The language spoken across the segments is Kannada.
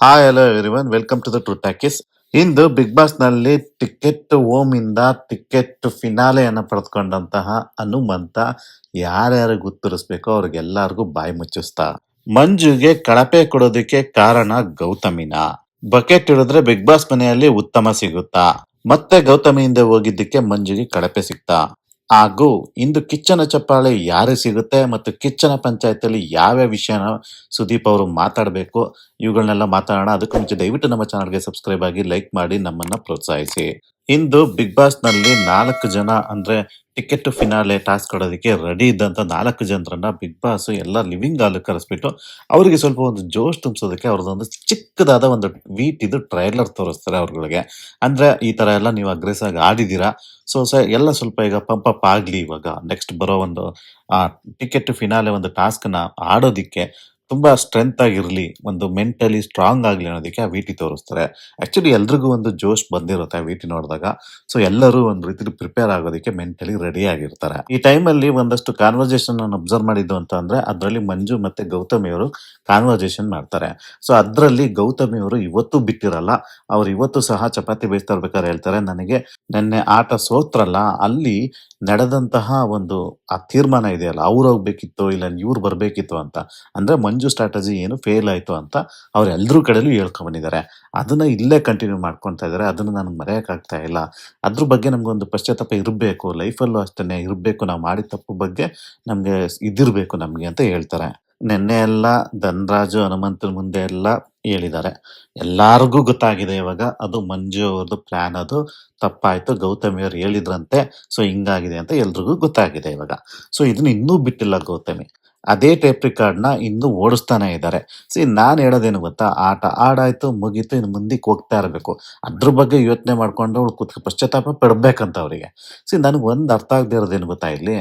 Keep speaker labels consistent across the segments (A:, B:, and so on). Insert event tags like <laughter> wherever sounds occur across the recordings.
A: Hi hello everyone welcome to the true talkies into big ಬಾಸ್ನಲ್ಲಿ ಟಿಕೆಟ್ ಓಮ್ ಇಂದ ಟಿಕೆಟ್ ಫಿನಾಲೆಯನ್ನು ಪಡೆದುಕೊಂಡಂತಹ ಹನುಮಂತ ಯಾರ್ಯಾರು ಉತ್ತರಿಸ್ಬೇಕೋ ಅವ್ರಿಗೆಲ್ಲರಿಗೂ ಬಾಯಿ ಮುಚ್ಚಿಸ್ತಾ. ಮಂಜುಗೆ ಕಳಪೆ ಕೊಡೋದಕ್ಕೆ ಕಾರಣ ಗೌತಮಿನ. ಬಕೆಟ್ ಹಿಡಿದ್ರೆ ಬಿಗ್ ಬಾಸ್ ಮನೆಯಲ್ಲಿ ಉತ್ತಮ ಸಿಗುತ್ತಾ. ಮತ್ತೆ ಗೌತಮಿಯಿಂದ ಹೋಗಿದ್ದಕ್ಕೆ ಮಂಜುಗೆ ಕಳಪೆ ಸಿಗ್ತಾ. ಹಾಗೂ ಇಂದು ಕಿಚ್ಚನ ಚಪ್ಪಾಳೆ ಯಾರಿಗೆ ಸಿಗುತ್ತೆ ಮತ್ತು ಕಿಚ್ಚನ ಯಾವ ಯಾವ್ಯಾವ ವಿಷಯನ ಸುದೀಪ್ ಅವರು ಮಾತಾಡಬೇಕು, ಇವುಗಳನ್ನೆಲ್ಲ ಮಾತಾಡೋಣ. ಅದಕ್ಕೂ ಮುಂಚೆ ದಯವಿಟ್ಟು ನಮ್ಮ ಚಾನಲ್ಗೆ ಸಬ್ಸ್ಕ್ರೈಬ್ ಆಗಿ ಲೈಕ್ ಮಾಡಿ ನಮ್ಮನ್ನ ಪ್ರೋತ್ಸಾಹಿಸಿ. ಇಂದು ಬಿಗ್ ಬಾಸ್ನಲ್ಲಿ ನಾಲ್ಕು ಜನ ಅಂದ್ರೆ ಟಿಕೆಟ್ ಫಿನಾಲೆ ಟಾಸ್ಕ್ ಕೊಡೋದಕ್ಕೆ ರೆಡಿ ಇದ್ದಂತ ನಾಲ್ಕು ಜನರನ್ನ ಬಿಗ್ ಬಾಸ್ ಎಲ್ಲ ಲಿವಿಂಗ್ ಹಾಲ್ ಕರೆಸ್ಬಿಟ್ಟು ಅವರಿಗೆ ಸ್ವಲ್ಪ ಒಂದು ಜೋಶ್ ತುಂಬಿಸೋದಕ್ಕೆ ಅವ್ರದ್ದೊಂದು ಚಿಕ್ಕದಾದ ಒಂದು ವೀಟ್ ಇದು ಟ್ರೈಲರ್ ತೋರಿಸ್ತಾರೆ ಅವ್ರಗಳಿಗೆ. ಅಂದ್ರೆ ಈ ತರ ಎಲ್ಲ ನೀವು ಅಗ್ರೆಸ್ ಆಗಿ ಆಡಿದೀರಾ ಸೊ ಸ ಎಲ್ಲ ಸ್ವಲ್ಪ ಈಗ ಪಂಪ್ ಅಪ್ ಆಗ್ಲಿ ಇವಾಗ. ನೆಕ್ಸ್ಟ್ ಬರೋ ಒಂದು ಟಿಕೆಟ್ ಫಿನಾಲೆ ಒಂದು ಟಾಸ್ಕ್ನ ಆಡೋದಿಕ್ಕೆ ತುಂಬಾ ಸ್ಟ್ರೆಂತ್ ಆಗಿರ್ಲಿ, ಒಂದು ಮೆಂಟಲಿ ಸ್ಟ್ರಾಂಗ್ ಆಗ್ಲಿ ಅನ್ನೋದಕ್ಕೆ ಆ ವಿಟಿ ತೋರಿಸ್ತಾರೆ. ಆಕ್ಚುಲಿ ಎಲ್ರಿಗೂ ಒಂದು ಜೋಶ್ ಬಂದಿರುತ್ತೆ ಆ ವಿಟಿ ನೋಡಿದಾಗ. ಸೊ ಎಲ್ಲರೂ ಒಂದು ರೀತಿ ಪ್ರಿಪೇರ್ ಆಗೋದಕ್ಕೆ ಮೆಂಟಲಿ ರೆಡಿ ಆಗಿರ್ತಾರೆ. ಈ ಟೈಮಲ್ಲಿ ಒಂದಷ್ಟು ಕಾನ್ವರ್ಸೇಷನ್ ನಾನು ಅಬ್ಸರ್ವ್ ಮಾಡಿದ್ದು ಅಂತ ಅಂದ್ರೆ ಅದರಲ್ಲಿ ಮಂಜು ಮತ್ತೆ ಗೌತಮಿ ಅವರು ಕಾನ್ವರ್ಸೇಷನ್ ಮಾಡ್ತಾರೆ. ಸೊ ಅದರಲ್ಲಿ ಗೌತಮಿ ಅವರು ಇವತ್ತು ಬಿಟ್ಟಿರಲ್ಲ, ಅವ್ರು ಇವತ್ತು ಸಹ ಚಪಾತಿ ಬೇಯಿಸ್ತಾ ಇರ್ಬೇಕಾದ್ರೆ ಹೇಳ್ತಾರೆ, ನನಗೆ ನೆನ್ನೆ ಆಟ ಸೋತ್ರಲ್ಲ, ಅಲ್ಲಿ ನಡೆದಂತಹ ಒಂದು ಆ ತೀರ್ಮಾನ ಇದೆಯಲ್ಲ, ಅವ್ರು ಹೋಗ್ಬೇಕಿತ್ತು ಇಲ್ಲ ಇವ್ರು ಬರ್ಬೇಕಿತ್ತು ಅಂತ. ಅಂದ್ರೆ ಮಂಜು ಸ್ಟ್ರಾಟಜಿ ಏನು ಫೇಲ್ ಆಯಿತು ಅಂತ ಅವರೆಲ್ಲರೂ ಕಡೆಯಲ್ಲೂ ಕಡೆಲೂ ಅದನ್ನು ಇಲ್ಲೇ ಕಂಟಿನ್ಯೂ ಮಾಡ್ಕೊತಾ ಇದ್ದಾರೆ. ಅದನ್ನು ನನಗೆ ಮರೆಯೋಕ್ಕಾಗ್ತಾ ಇಲ್ಲ. ಅದ್ರ ಬಗ್ಗೆ ನಮಗೊಂದು ಪಶ್ಚಾತ್ತಾಪ ಇರಬೇಕು. ಲೈಫಲ್ಲೂ ಅಷ್ಟೇ ಇರಬೇಕು. ನಾವು ಮಾಡಿದ ತಪ್ಪು ಬಗ್ಗೆ ನಮಗೆ ಇದಿರಬೇಕು ನಮಗೆ ಅಂತ ಹೇಳ್ತಾರೆ. ನಿನ್ನೆ ಎಲ್ಲ ಧನರಾಜು, ಹನುಮಂತನ ಮುಂದೆ ಎಲ್ಲ ಹೇಳಿದ್ದಾರೆ. ಎಲ್ಲಾರ್ಗೂ ಗೊತ್ತಾಗಿದೆ ಇವಾಗ. ಅದು ಮಂಜು ಅವ್ರದ್ದು ಪ್ಲಾನ್ ಅದು ತಪ್ಪಾಯಿತು. ಗೌತಮಿ ಅವ್ರು ಹೇಳಿದ್ರಂತೆ. ಸೊ ಹಿಂಗಾಗಿದೆ ಅಂತ ಎಲ್ರಿಗೂ ಗೊತ್ತಾಗಿದೆ ಇವಾಗ. ಸೊ ಇದನ್ನ ಇನ್ನೂ ಬಿಟ್ಟಿಲ್ಲ ಗೌತಮಿ. ಅದೇ ಟೇಪ್ನ ಇನ್ನೂ ಓಡಿಸ್ತಾನೆ ಇದ್ದಾರೆ. ಸಿ ನಾನು ಹೇಳೋದೇನು ಗೊತ್ತಾ? ಆಟ ಆಡಾಯ್ತು ಮುಗೀತು, ಇನ್ನು ಮುಂದಕ್ಕೆ ಹೋಗ್ತಾ ಇರಬೇಕು. ಅದ್ರ ಬಗ್ಗೆ ಯೋಚನೆ ಮಾಡ್ಕೊಂಡು ಅವ್ಳು ಕುತ್ ಪಶ್ಚಾತ್ತಾಪ ಪಡಬೇಕಂತ ಅವರಿಗೆ. ಸಿ ನನಗೆ ಒಂದು ಅರ್ಥ ಆಗದೆ ಇರೋದೇನು ಗೊತ್ತಾ ಇಲ್ಲಿ?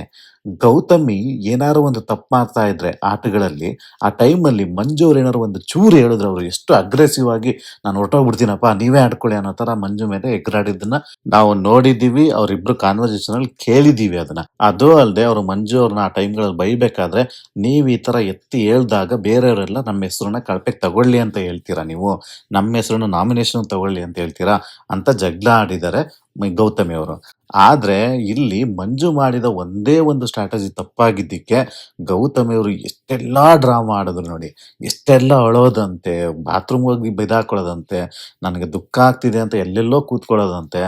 A: ಗೌತಮಿ ಏನಾರು ಒಂದು ತಪ್ಪು ಮಾಡ್ತಾ ಇದ್ರೆ ಆಟಗಳಲ್ಲಿ, ಆ ಟೈಮಲ್ಲಿ ಮಂಜು ಅವ್ರು ಏನಾರು ಒಂದು ಚೂರು ಹೇಳಿದ್ರೆ ಅವರು ಎಷ್ಟು ಅಗ್ರೆಸಿವ್ ಆಗಿ, ನಾನು ಹೊರಟೋಗ್ಬಿಡ್ತೀನಪ್ಪ, ನೀವೇ ಆಡ್ಕೊಳ್ಳಿ ಅನ್ನೋ ತರ ಮಂಜು ಮೇಲೆ ಎಗ್ರಾಡಿದ್ದನ್ನ ನಾವು ನೋಡಿದೀವಿ ಅವ್ರಿಬ್ರು ಕಾನ್ವರ್ಸೇಷನ್ ಅಲ್ಲಿ ಕೇಳಿದೀವಿ ಅದನ್ನ. ಅದು ಅಲ್ಲದೆ ಅವರು ಮಂಜು ಅವ್ರನ್ನ ಆ ಟೈಮ್ಗಳಲ್ಲಿ ಬೈಬೇಕಾದ್ರೆ, ನೀವು ಈ ತರ ಎತ್ತಿ ಹೇಳ್ದಾಗ ಬೇರೆಯವರೆಲ್ಲ ನಮ್ಮ ಹೆಸರನ್ನ ಕಳಪೆಗೆ ತಗೊಳ್ಳಿ ಅಂತ ಹೇಳ್ತೀರಾ ನೀವು? ನಮ್ಮ ಹೆಸರನ್ನ ನಾಮಿನೇಷನ್ ತಗೊಳ್ಳಿ ಅಂತ ಹೇಳ್ತೀರಾ? ಅಂತ ಜಗಳ ಆಡಿದ್ದಾರೆ. ಗೌತಮಿ ಅವರು. ಆದ್ರೆ ಇಲ್ಲಿ ಮಂಜು ಮಾಡಿದ ಒಂದೇ ಒಂದು ಸ್ಟ್ರಾಟಜಿ ತಪ್ಪಾಗಿದ್ದಕ್ಕೆ ಗೌತಮಿ ಅವರು ಎಷ್ಟೆಲ್ಲ ಡ್ರಾಮಾ ಆಡಿದ್ರು ನೋಡಿ. ಎಷ್ಟೆಲ್ಲ ಅಳೋದಂತೆ ಬಾತ್ರೂಮ್ ಹೋಗಿ ಬೈದಾಕೊಳ್ಳೋದಂತೆ, ನನಗೆ ದುಃಖ ಆಗ್ತಿದೆ ಅಂತ ಎಲ್ಲೆಲ್ಲೋ ಕೂತ್ಕೊಳ್ಳೋದಂತೆ,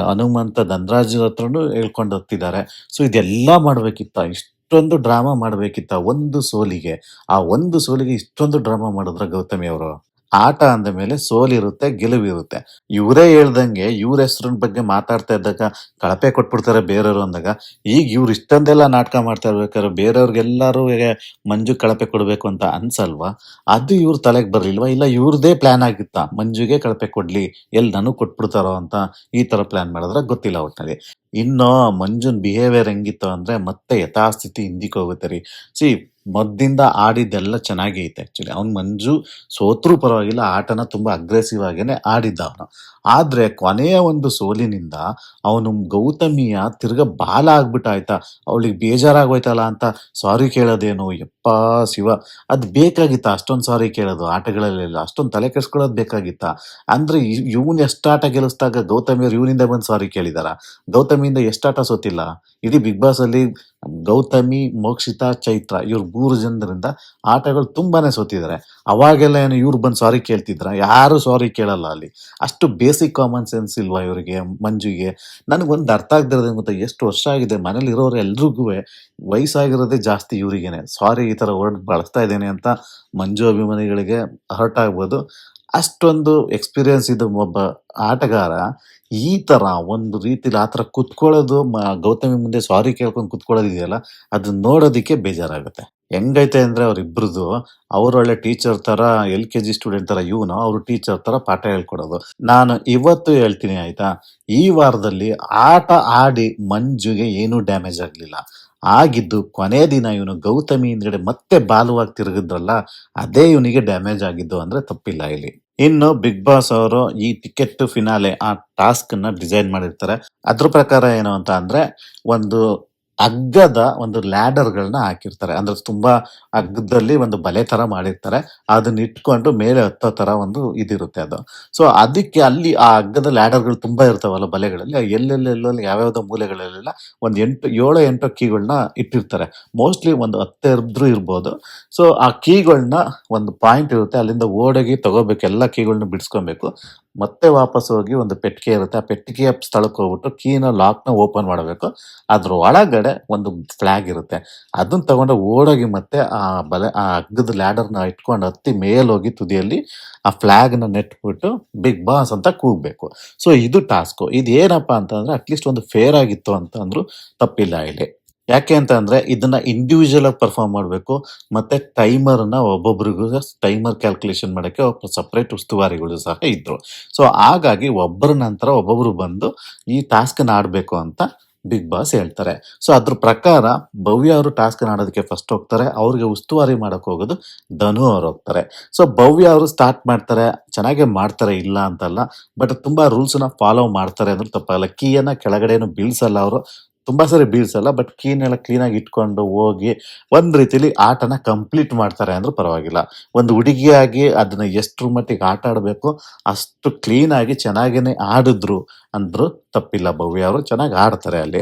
A: ಹನುಮಂತ ಧನರಾಜ್ ಹತ್ರನೂ ಹೇಳ್ಕೊಂಡು ಹೋಗ್ತಿದ್ದಾರೆ. ಸೊ ಇದೆಲ್ಲ ಮಾಡ್ಬೇಕಿತ್ತ, ಇಷ್ಟೊಂದು ಡ್ರಾಮಾ ಮಾಡಬೇಕಿತ್ತ ಒಂದು ಸೋಲಿಗೆ. ಆ ಒಂದು ಸೋಲಿಗೆ ಇಷ್ಟೊಂದು ಡ್ರಾಮಾ ಮಾಡಿದ್ರ ಗೌತಮಿ ಅವರು? ಆಟ ಅಂದ ಮೇಲೆ ಸೋಲಿರುತ್ತೆ, ಗೆಲುವಿರುತ್ತೆ. ಇವರೇ ಹೇಳ್ದಂಗೆ, ಇವ್ರ ಹೆಸರಿನ ಬಗ್ಗೆ ಮಾತಾಡ್ತಾ ಇದ್ದಾಗ, ಕಳಪೆ ಕೊಟ್ಬಿಡ್ತಾರೆ ಬೇರೆಯವರು ಅಂದಾಗ, ಈಗ ಇವ್ರು ಇಷ್ಟೊಂದೆಲ್ಲ ನಾಟಕ ಮಾಡ್ತಾ ಇರ್ಬೇಕಾದ್ರೆ ಬೇರೆಯವ್ರಿಗೆಲ್ಲರೂ ಮಂಜು ಕಳಪೆ ಕೊಡಬೇಕು ಅಂತ ಅನ್ಸಲ್ವಾ? ಅದು ಇವ್ರ ತಲೆಗೆ ಬರ್ಲಿಲ್ವಾ? ಇಲ್ಲ ಇವ್ರದೇ ಪ್ಲಾನ್ ಆಗಿತ್ತಾ? ಮಂಜುಗೆ ಕಳಪೆ ಕೊಡ್ಲಿ ಎಲ್ಲಿ ನನಗೆ ಕೊಟ್ಬಿಡ್ತಾರೋ ಅಂತ ಈ ತರ ಪ್ಲಾನ್ ಮಾಡಿದ್ರೆ ಗೊತ್ತಿಲ್ಲ ಒಟ್ಟಿನಲ್ಲಿ ಇನ್ನು ಮಂಜುನ್ ಬಿಹೇವಿಯರ್ ಹೆಂಗಿತ್ತು ಅಂದ್ರೆ ಮತ್ತೆ ಯಥಾಸ್ಥಿತಿ ಹಿಂದಿಕ್ಕೆ ಹೋಗುತ್ತೆ ರೀ. ಸಿ ಮೊದ್ದಿಂದ ಆಡಿದ್ದೆಲ್ಲ ಚೆನ್ನಾಗಿ ಐತೆ ಆಕ್ಚುಲಿ ಅವ್ನ್ ಮಂಜು ಸೋತ್ರೂ ಪರವಾಗಿಲ್ಲ, ಆಟನ ತುಂಬಾ ಅಗ್ರೆಸಿವ್ ಆಗೇನೆ ಆಡಿದ್ದ ಅವನು. ಆದ್ರೆ ಕೊನೆಯ ಒಂದು ಸೋಲಿನಿಂದ ಅವನು ಗೌತಮಿಯ ತಿರ್ಗ ಬಾಲ ಆಗ್ಬಿಟ್ಟ ಆಯ್ತಾ ಅವಳಿಗೆ ಬೇಜಾರಾಗೋಯ್ತಲ್ಲ ಅಂತ ಸಾರಿ ಕೇಳೋದೇನು, ಯಪ್ಪ ಶಿವ. ಅದ್ ಬೇಕಾಗಿತ್ತ? ಅಷ್ಟೊಂದ್ ಸಾರಿ ಕೇಳೋದು, ಆಟಗಳಲ್ಲೆಲ್ಲ ಅಷ್ಟೊಂದ್ ತಲೆ ಕೆಡ್ಸ್ಕೊಳ್ಳೋದು ಬೇಕಾಗಿತ್ತ? ಅಂದ್ರೆ ಇವನ್ ಎಷ್ಟು ಆಟ ಗೆಲ್ಲಿಸಿದಾಗ ಗೌತಮಿಯವ್ರು ಇವನಿಂದ ಬಂದು ಸಾರಿ ಕೇಳಿದಾರ? ಗೌತಮಿಯಿಂದ ಎಷ್ಟು ಆಟ ಸೋತಿಲ್ಲ? ಇಡೀ ಬಿಗ್ ಬಾಸ್ ಅಲ್ಲಿ ಗೌತಮಿ, ಮೋಕ್ಷಿತಾ, ಚೈತ್ರ ಇವ್ರ ಮೂರು ಜನರಿಂದ ಆಟಗಳು ತುಂಬಾನೇ ಸೋತಿದ್ದಾರೆ ಅವಾಗೆಲ್ಲ ಏನು ಇವ್ರು ಬಂದು ಸಾರಿ ಕೇಳ್ತಿದ್ರ? ಯಾರು ಸಾರಿ ಕೇಳಲ್ಲ ಅಲ್ಲಿ. ಅಷ್ಟು ಬೇಸಿಕ್ ಕಾಮನ್ ಸೆನ್ಸ್ ಇಲ್ವಾ ಇವರಿಗೆ, ಮಂಜುಗೆ? ನನಗೊಂದು ಅರ್ಥ ಆಗದಿರೋದು ಗೊತ್ತಾ? ಎಷ್ಟು ವರ್ಷ ಆಗಿದೆ, ಮನೇಲಿ ಇರೋರು ಎಲ್ರಿಗೂ ವಯಸ್ಸಾಗಿರೋದೇ ಜಾಸ್ತಿ ಇವರಿಗೇನೆ. ಸಾರಿ ಈ ಥರ ವರ್ಡ್ ಬಳಸ್ತಾ ಇದ್ದೇನೆ ಅಂತ ಮಂಜು ಅಭಿಮಾನಿಗಳಿಗೆ ಹರ್ಟ್ ಆಗ್ಬೋದು. ಅಷ್ಟೊಂದು ಎಕ್ಸ್ಪೀರಿಯನ್ಸ್ ಇದ್ದ ಒಬ್ಬ ಆಟಗಾರ ಈ ಥರ ಒಂದು ರೀತಿಲಿ ಆ ಥರ ಕುತ್ಕೊಳ್ಳೋದು, ಮ- ಗೌತಮಿ ಮುಂದೆ ಸಾರಿ ಕೇಳ್ಕೊಂಡು ಕೂತ್ಕೊಳ್ಳೋದಿದೆಯಲ್ಲ ಅದನ್ನ ನೋಡೋದಕ್ಕೆ ಬೇಜಾರಾಗುತ್ತೆ. ಹೆಂಗೈತೆ ಅಂದ್ರೆ ಅವರಿಬ್ರದ್ದು ಅವರೊಳ್ಳೆ ಟೀಚರ್ ತರ ಎಲ್ ಕೆ ಜಿ ಸ್ಟೂಡೆಂಟ್ ತರ, ಇವನು ಅವರು ಟೀಚರ್ ತರ ಪಾಠ ಹೇಳ್ಕೊಡೋದು. ನಾನು ಇವತ್ತು ಹೇಳ್ತೀನಿ ಆಯಿತಾ, ಈ ವಾರದಲ್ಲಿ ಆಟ ಆಡಿ ಮಂಜುಗೆ ಏನೂ ಡ್ಯಾಮೇಜ್ ಆಗಲಿಲ್ಲ. ಆಗಿದ್ದು ಕೊನೆ ದಿನ ಇವನು ಗೌತಮಿ ಹಿಂದ್ಗಡೆ ಮತ್ತೆ ಬಾಲುವಾಗಿ ತಿರುಗಿದ್ರಲ್ಲ, ಅದೇ ಇವನಿಗೆ ಡ್ಯಾಮೇಜ್ ಆಗಿದ್ದು ಅಂದ್ರೆ ತಪ್ಪಿಲ್ಲ ಇಲ್ಲಿ. ಇನ್ನು ಬಿಗ್ ಬಾಸ್ ಅವರು ಈ ಟಿಕೆಟ್ ಫಿನಾಲೆ ಆ ಟಾಸ್ಕ್ನ ಡಿಸೈನ್ ಮಾಡಿರ್ತಾರೆ. ಅದ್ರ ಪ್ರಕಾರ ಏನು ಅಂತ ಅಂದ್ರೆ, ಒಂದು ಹಗ್ಗದ ಒಂದು ಲ್ಯಾಡರ್‌ಗಳನ್ನ ಹಾಕಿರ್ತಾರೆ. ಅಂದ್ರೆ ತುಂಬಾ ಅಗ್ಗದಲ್ಲಿ ಒಂದು ಬಲೆ ತರ ಮಾಡಿರ್ತಾರೆ. ಅದನ್ನ ಇಟ್ಕೊಂಡು ಮೇಲೆ ಹತ್ತೋ ತರ ಒಂದು ಇದಿರುತ್ತೆ ಅದು. ಸೊ ಅದಕ್ಕೆ ಅಲ್ಲಿ ಆ ಹಗ್ಗದ ಲ್ಯಾಡರ್‌ಗಳು ತುಂಬಾ ಇರ್ತಾವಲ್ಲ ಬಲೆಗಳಲ್ಲಿ ಎಲ್ಲೆಲ್ಲೆಲ್ಲಲ್ಲಿ ಯಾವ್ಯಾವ್ದೋ ಮೂಲೆಗಳಲ್ಲೆಲ್ಲ ಒಂದು 8 7 8 ಕೀಗಳನ್ನ ಇಟ್ಟಿರ್ತಾರೆ. ಮೋಸ್ಟ್‌ಲಿ ಒಂದು 10 ಇದ್ರೂ ಇರ್ಬೋದು. ಸೊ ಆ ಕೀಗಳನ್ನ ಒಂದು ಪಾಯಿಂಟ್ ಇರುತ್ತೆ. ಅಲ್ಲಿಂದ ಓಡೋಗಿ ತಗೋಬೇಕು. ಎಲ್ಲ ಕೀಗಳನ್ನ ಬಿಡಿಸ್ಕೊಬೇಕು. ಮತ್ತೆ ವಾಪಸ್ ಹೋಗಿ ಒಂದು ಪೆಟ್ಟಿಗೆ ಇರುತ್ತೆ. ಆ ಪೆಟ್ಟಿಗೆಯ ಸ್ಥಳಕ್ಕೆ ಹೋಗ್ಬಿಟ್ಟು ಕೀನ ಲಾಕ್‌ನ ಓಪನ್ ಮಾಡಬೇಕು. ಅದ್ರ ಒಳಗಡೆ ಒಂದು ಫ್ಲಾಗ್ ಇರುತ್ತೆ. ಅದನ್ನ ತಗೊಂಡು ಓಡೋಗಿ ಮತ್ತೆ ಆ ಬಲೆ, ಆ ಹಗ್ಗದ ಲ್ಯಾಡರ್‌ನ ಇಟ್ಕೊಂಡು ಹತ್ತಿ ಮೇಲೋಗಿ ತುದಿಯಲ್ಲಿ ಆ ಫ್ಲಾಗ್‌ನ ನೆಟ್ಬಿಟ್ಟು ಬಿಗ್ ಬಾಸ್ ಅಂತ ಕೂಗಬೇಕು. ಸೊ ಇದು ಟಾಸ್ಕು. ಏನಪ್ಪ ಅಂತಂದ್ರೆ, ಅಟ್‌ಲೀಸ್ಟ್ ಒಂದು ಫೇರ್ ಆಗಿತ್ತು ಅಂತ ಅಂದ್ರು ತಪ್ಪಿಲ್ಲ ಇಲ್ಲಿ. ಯಾಕೆ ಅಂತ ಅಂದ್ರೆ ಇದನ್ನ ಇಂಡಿವಿಜುವಲ್ ಆಗಿ ಪರ್ಫಾರ್ಮ್ ಮಾಡಬೇಕು, ಮತ್ತೆ ಟೈಮರ್‌ನ ಒಬ್ಬೊಬ್ಬರಿಗೂ ಟೈಮರ್ ಕ್ಯಾಲ್ಕುಲೇಷನ್ ಮಾಡಕ್ಕೆ ಒಬ್ಬ ಸಪ್ರೇಟ್ ಉಸ್ತುವಾರಿಗಳು ಸಹ ಇದ್ದರು ಸೊ ಹಾಗಾಗಿ ಒಬ್ಬರ ನಂತರ ಒಬ್ಬೊಬ್ಬರು ಬಂದು ಈ ಟಾಸ್ಕನ್ನು ಆಡಬೇಕು ಅಂತ ಬಿಗ್ ಬಾಸ್ ಹೇಳ್ತಾರೆ. ಸೊ ಅದ್ರ ಪ್ರಕಾರ ಭವ್ಯ ಅವರು ಟಾಸ್ಕ್‌ನ ಆಡೋದಕ್ಕೆ ಫಸ್ಟ್ ಹೋಗ್ತಾರೆ. ಅವ್ರಿಗೆ ಉಸ್ತುವಾರಿ ಮಾಡೋಕೆ ಹೋಗೋದು ಧನು ಅವ್ರು ಹೋಗ್ತಾರೆ. ಸೊ ಭವ್ಯ ಅವರು ಸ್ಟಾರ್ಟ್ ಮಾಡ್ತಾರೆ. ಚೆನ್ನಾಗೇ ಮಾಡ್ತಾರೆ ಇಲ್ಲ ಅಂತಲ್ಲ. ಬಟ್ ತುಂಬಾ ರೂಲ್ಸ್‌ನ ಫಾಲೋ ಮಾಡ್ತಾರೆ ಅಂದ್ರೆ ತಪ್ಪಲ್ಲ ಕೀಯನ್ನು ಕೆಳಗಡೆನು ಬೀಳ್ಸಲ್ಲ ಅವರು. ತುಂಬಾ ಸರಿ ಬೀಳ್ಸಲ್ಲ. ಬಟ್ ಕೀನೆಲ್ಲ ಕ್ಲೀನಾಗಿ ಇಟ್ಕೊಂಡು ಹೋಗಿ ಒಂದು ರೀತಿಲಿ ಆಟನ ಕಂಪ್ಲೀಟ್ ಮಾಡ್ತಾರೆ ಅಂದ್ರೆ ಪರವಾಗಿಲ್ಲ. ಒಂದು ಹುಡುಗಿಯಾಗಿ ಅದನ್ನ ಎಷ್ಟ್ರ ಮಟ್ಟಿಗೆ ಆಟ ಆಡಬೇಕು ಅಷ್ಟು ಕ್ಲೀನಾಗಿ ಚೆನ್ನಾಗಿನೇ ಆಡಿದ್ರು ಅಂದ್ರು ತಪ್ಪಿಲ್ಲ ಭವ್ಯ ಅವರು. ಚೆನ್ನಾಗಿ ಆಡ್ತಾರೆ ಅಲ್ಲಿ.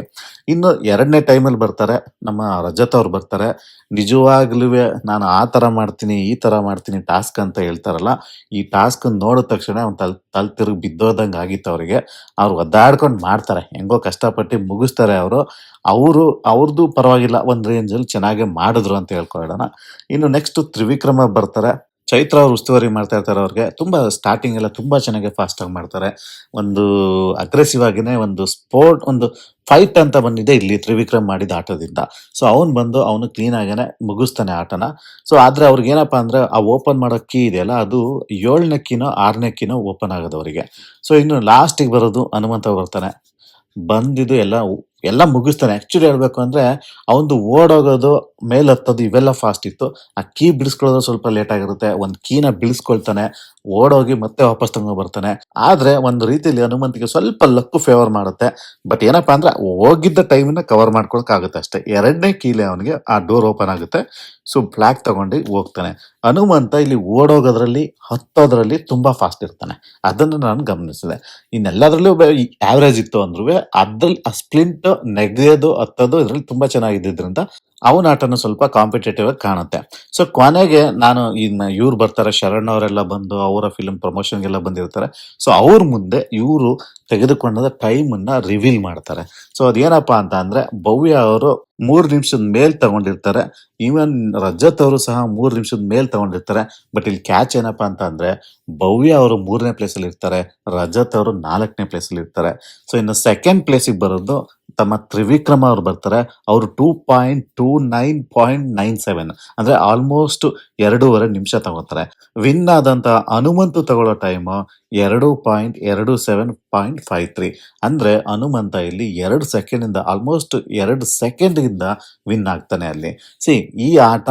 A: ಇನ್ನು ಎರಡನೇ ಟೈಮಲ್ಲಿ ಬರ್ತಾರೆ. ನಮ್ಮ ರಜತ್ ಅವ್ರು ಬರ್ತಾರೆ. ನಿಜವಾಗ್ಲೂ ನಾನು ಆ ಥರ ಮಾಡ್ತೀನಿ, ಈ ಥರ ಮಾಡ್ತೀನಿ ಟಾಸ್ಕ್ ಅಂತ ಹೇಳ್ತಾರಲ್ಲ. ಈ ಟಾಸ್ಕ್ ನೋಡಿದ ತಕ್ಷಣ ಒಂದು ತಲ್ ತಲ್ ತಿರುಗಿ ಬಿದ್ದೋದಂಗೆ ಆಗಿತ್ತು ಅವರಿಗೆ ಅವ್ರು ಒದ್ದಾಡ್ಕೊಂಡು ಮಾಡ್ತಾರೆ. ಹೆಂಗೋ ಕಷ್ಟಪಟ್ಟು ಮುಗಿಸ್ತಾರೆ ಅವರು. ಅವರು ಅವ್ರದ್ದು ಪರವಾಗಿಲ್ಲ, ಒಂದು ರೇಂಜಲ್ಲಿ ಚೆನ್ನಾಗೇ ಮಾಡಿದ್ರು ಅಂತ ಹೇಳ್ಕೊಳ್ಳೋಣ. ಇನ್ನು ನೆಕ್ಸ್ಟ್ ತ್ರಿವಿಕ್ರಮ ಬರ್ತಾರೆ. ಚೈತ್ರ ಅವ್ರು ಉಸ್ತುವಾರಿ ಮಾಡ್ತಾ ಇರ್ತಾರೆ ಅವ್ರಿಗೆ. ತುಂಬ ಸ್ಟಾರ್ಟಿಂಗ್ ಎಲ್ಲ ತುಂಬಾ ಚೆನ್ನಾಗಿ ಫಾಸ್ಟ್ ಆಗಿ ಮಾಡ್ತಾರೆ. ಒಂದು ಅಗ್ರೆಸಿವ್ ಆಗಿನೇ ಒಂದು ಸ್ಪೋರ್ಟ್ ಒಂದು ಫೈಟ್ ಅಂತ ಬಂದಿದೆ ಇಲ್ಲಿ ತ್ರಿವಿಕ್ರಮ್ ಮಾಡಿದ ಆಟದಿಂದ. ಸೊ ಅವ್ನು ಬಂದು ಅವನು ಕ್ಲೀನ್ ಆಗೇನೆ ಮುಗಿಸ್ತಾನೆ ಆಟನ. ಸೊ ಆದ್ರೆ ಅವ್ರಿಗೆ ಏನಪ್ಪಾ ಅಂದ್ರೆ ಆ ಓಪನ್ ಮಾಡೋ ಕೀ ಇದೆಯಲ್ಲ, ಅದು ಏಳನೇ ಕೀನೋ ಆರನೇ ಕೀನೋ ಓಪನ್ ಆಗೋದು ಅವರಿಗೆ. ಸೊ ಇನ್ನು ಲಾಸ್ಟಿಗೆ ಬರೋದು ಹನುಮಂತ ಬರ್ತಾನೆ. ಬಂದಿದ್ದು ಎಲ್ಲ ಎಲ್ಲ ಮುಗಿಸ್ತಾನೆ. ಆಕ್ಚುಲಿ ಹೇಳ್ಬೇಕು ಅಂದ್ರೆ ಅವಂದು ಓಡೋಗೋದು, ಮೇಲ್ ಹತ್ತೋದು ಇವೆಲ್ಲ ಫಾಸ್ಟ್ ಇತ್ತು. ಆ ಕೀ ಬಿಡಿಸ್ಕೊಳ್ಳೋದು ಸ್ವಲ್ಪ ಲೇಟ್ ಆಗಿರುತ್ತೆ. ಒಂದ್ ಕೀನ ಬಿಡಿಸ್ಕೊಳ್ತಾನೆ. ಓಡೋಗಿ ಮತ್ತೆ ವಾಪಸ್ ತಂಗ ಬರ್ತಾನೆ. ಆದ್ರೆ ಒಂದು ರೀತಿಯಲ್ಲಿ ಹನುಮಂತಿಗೆ ಸ್ವಲ್ಪ ಲಕ್ಕು ಫೇವರ್ ಮಾಡುತ್ತೆ. ಬಟ್ ಏನಪ್ಪಾ ಅಂದ್ರೆ ಹೋಗಿದ್ದ ಟೈಮನ್ನ ಕವರ್ ಮಾಡ್ಕೊಳಕ್ ಆಗುತ್ತೆ ಅಷ್ಟೇ. ಎರಡನೇ ಕೀಲೆ ಅವನಿಗೆ ಆ ಡೋರ್ ಓಪನ್ ಆಗುತ್ತೆ. ಸೊ ಫ್ಲಾಗ್ ತಗೊಂಡು ಹೋಗ್ತಾನೆ. ಹನುಮಂತ ಇಲ್ಲಿ ಓಡೋಗೋದ್ರಲ್ಲಿ, ಹತ್ತೋದ್ರಲ್ಲಿ ತುಂಬಾ ಫಾಸ್ಟ್ ಇರ್ತಾನೆ. ಅದನ್ನ ನಾನು ಗಮನಿಸಿದೆ. ಇನ್ನೆಲ್ಲದ್ರಲ್ಲೂ ಆವರೇಜ್ ಇತ್ತು ಅಂದ್ರೂ ಅದ್ರಲ್ಲಿ ಆ ಸ್ಪ್ಲಿಂಟ್ ನೆಗೆಯೋದು, ಹತ್ತೋದು ಇದ್ರಲ್ಲಿ ತುಂಬಾ ಚೆನ್ನಾಗಿದ್ದಿದ್ರಿಂದ ಅವನ ಆಟನು ಸ್ವಲ್ಪ ಕಾಂಪಿಟೇಟಿವ್ ಆಗಿ ಕಾಣುತ್ತೆ. ಸೊ ಕೊನೆಗೆ ನಾನು ಇನ್ನು ಇವ್ರು ಬರ್ತಾರೆ, ಶರಣ್ ಅವರೆಲ್ಲ ಬಂದು ಅವರ ಫಿಲ್ಮ್ ಪ್ರಮೋಷನ್‌ಗೆಲ್ಲ ಬಂದಿರ್ತಾರೆ. ಸೊ ಅವ್ರ ಮುಂದೆ ಇವರು ತೆಗೆದುಕೊಂಡ ಟೈಮನ್ನ ರಿವೀಲ್ ಮಾಡ್ತಾರೆ. ಸೊ ಅದೇನಪ್ಪ ಅಂತ ಅಂದ್ರೆ, ಭವ್ಯ ಅವರು ಮೂರು ನಿಮಿಷದ ಮೇಲ್ ತಗೊಂಡಿರ್ತಾರೆ. ಈವನ್ ರಜತ್ ಅವರು ಸಹ ಮೂರು ನಿಮಿಷದ ಮೇಲ್ ತಗೊಂಡಿರ್ತಾರೆ. ಬಟ್ ಇಲ್ಲಿ ಕ್ಯಾಚ್ ಏನಪ್ಪ ಅಂತ ಅಂದ್ರೆ, ಭವ್ಯ ಅವರು ಮೂರನೇ ಪ್ಲೇಸಲ್ಲಿ ಇರ್ತಾರೆ. ರಜತ್ ಅವರು ನಾಲ್ಕನೇ ಪ್ಲೇಸಲ್ಲಿ ಇರ್ತಾರೆ. ಸೊ ಇನ್ನು ಸೆಕೆಂಡ್ ಪ್ಲೇಸಿಗೆ ಬರೋದು ತಮ್ಮ ತ್ರಿವಿಕ್ರಮ ಅವ್ರು ಬರ್ತಾರೆ. ಅವರು 2.29.97 ಅಂದ್ರೆ ಆಲ್ಮೋಸ್ಟ್ 2.5 ನಿಮಿಷ ತಗೋತಾರೆ. ವಿನ್ ಆದಂತ ಹನುಮಂತು ತಗೊಳ್ಳೋ ಟೈಮು 2.27.53 ಅಂದರೆ ಹನುಮಂತ ಇಲ್ಲಿ ಎರಡು ಸೆಕೆಂಡಿಂದ ಆಲ್ಮೋಸ್ಟ್ ಎರಡು ಸೆಕೆಂಡಿಂದ ವಿನ್ ಆಗ್ತಾನೆ ಅಲ್ಲಿ. ಸಿ ಈ ಆಟ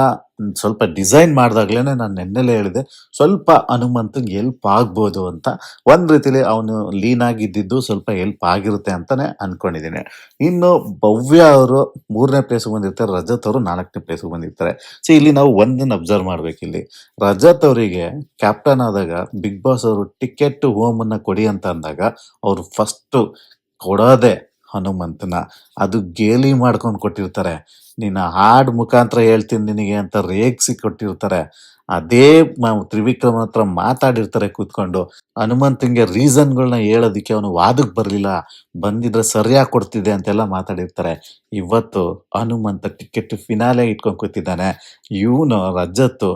A: ಸ್ವಲ್ಪ ಡಿಸೈನ್ ಮಾಡಿದಾಗಲೇ ನಾನು ನೆನ್ನೆಲೇ ಹೇಳಿದೆ. ಸ್ವಲ್ಪ ಹನುಮಂತಂಗೆ ಹೆಲ್ಪ್ ಆಗ್ಬೋದು ಅಂತ. ಒಂದು ರೀತಿಲಿ ಅವನು ಲೀನ್ ಆಗಿದ್ದಿದ್ದು ಸ್ವಲ್ಪ ಹೆಲ್ಪ್ ಆಗಿರುತ್ತೆ ಅಂತಲೇ ಅಂದ್ಕೊಂಡಿದ್ದೀನಿ ಇನ್ನು ಭವ್ಯ ಅವರು ಮೂರನೇ ಪ್ಲೇಸ್‌ಗೆ ಬಂದಿರ್ತಾರೆ. ರಜತ್ ಅವರು ನಾಲ್ಕನೇ ಪ್ಲೇಸ್‌ಗೆ ಬಂದಿರ್ತಾರೆ. ಸೊ ಇಲ್ಲಿ ನಾವು ಒಂದನ್ನು ಅಬ್ಸರ್ವ್ ಮಾಡ್ಬೇಕಿಲ್ಲಿ. ರಜತ್ ಅವರಿಗೆ ಕ್ಯಾಪ್ಟನ್ ಆದಾಗ ಬಿಗ್ ಬಾಸ್ ಅವರು ಟಿಕೆಟ್ ಹೋಮನ್ನು ಕೊಡಿ ಅಂತ ಅಂದಾಗ ಅವ್ರು ಫಸ್ಟು ಕೊಡೋದೇ ಹನುಮಂತನ. ಅದು ಗೇಲಿ ಮಾಡ್ಕೊಂಡು ಕೊಟ್ಟಿರ್ತಾರೆ. ನಿನ್ನ ಹಾಡು ಮುಖಾಂತರ ಹೇಳ್ತೀನಿ ನಿನಗೆ ಅಂತ ರೇಗಿಸಿ ಕೊಟ್ಟಿರ್ತಾರೆ. ಅದೇ ತ್ರಿವಿಕ್ರಮ ಹತ್ರ ಮಾತಾಡಿರ್ತಾರೆ ಕೂತ್ಕೊಂಡು. ಹನುಮಂತಂಗೆ ರೀಸನ್‌ಗಳನ್ನ ಹೇಳೋದಕ್ಕೆ ಅವನು ವಾದಕ್ಕೆ ಬರಲಿಲ್ಲ ಬಂದಿದ್ರೆ ಸರಿಯಾಗಿ ಕೊಡ್ತಿದೆ ಅಂತೆಲ್ಲ ಮಾತಾಡಿರ್ತಾರೆ. ಇವತ್ತು ಹನುಮಂತ ಟಿಕೆಟ್ ಫಿನಾಲೆ ಇಟ್ಕೊಂಡು ಕೂತಿದ್ದಾನೆ. ಇವನು ರಜತ್ತು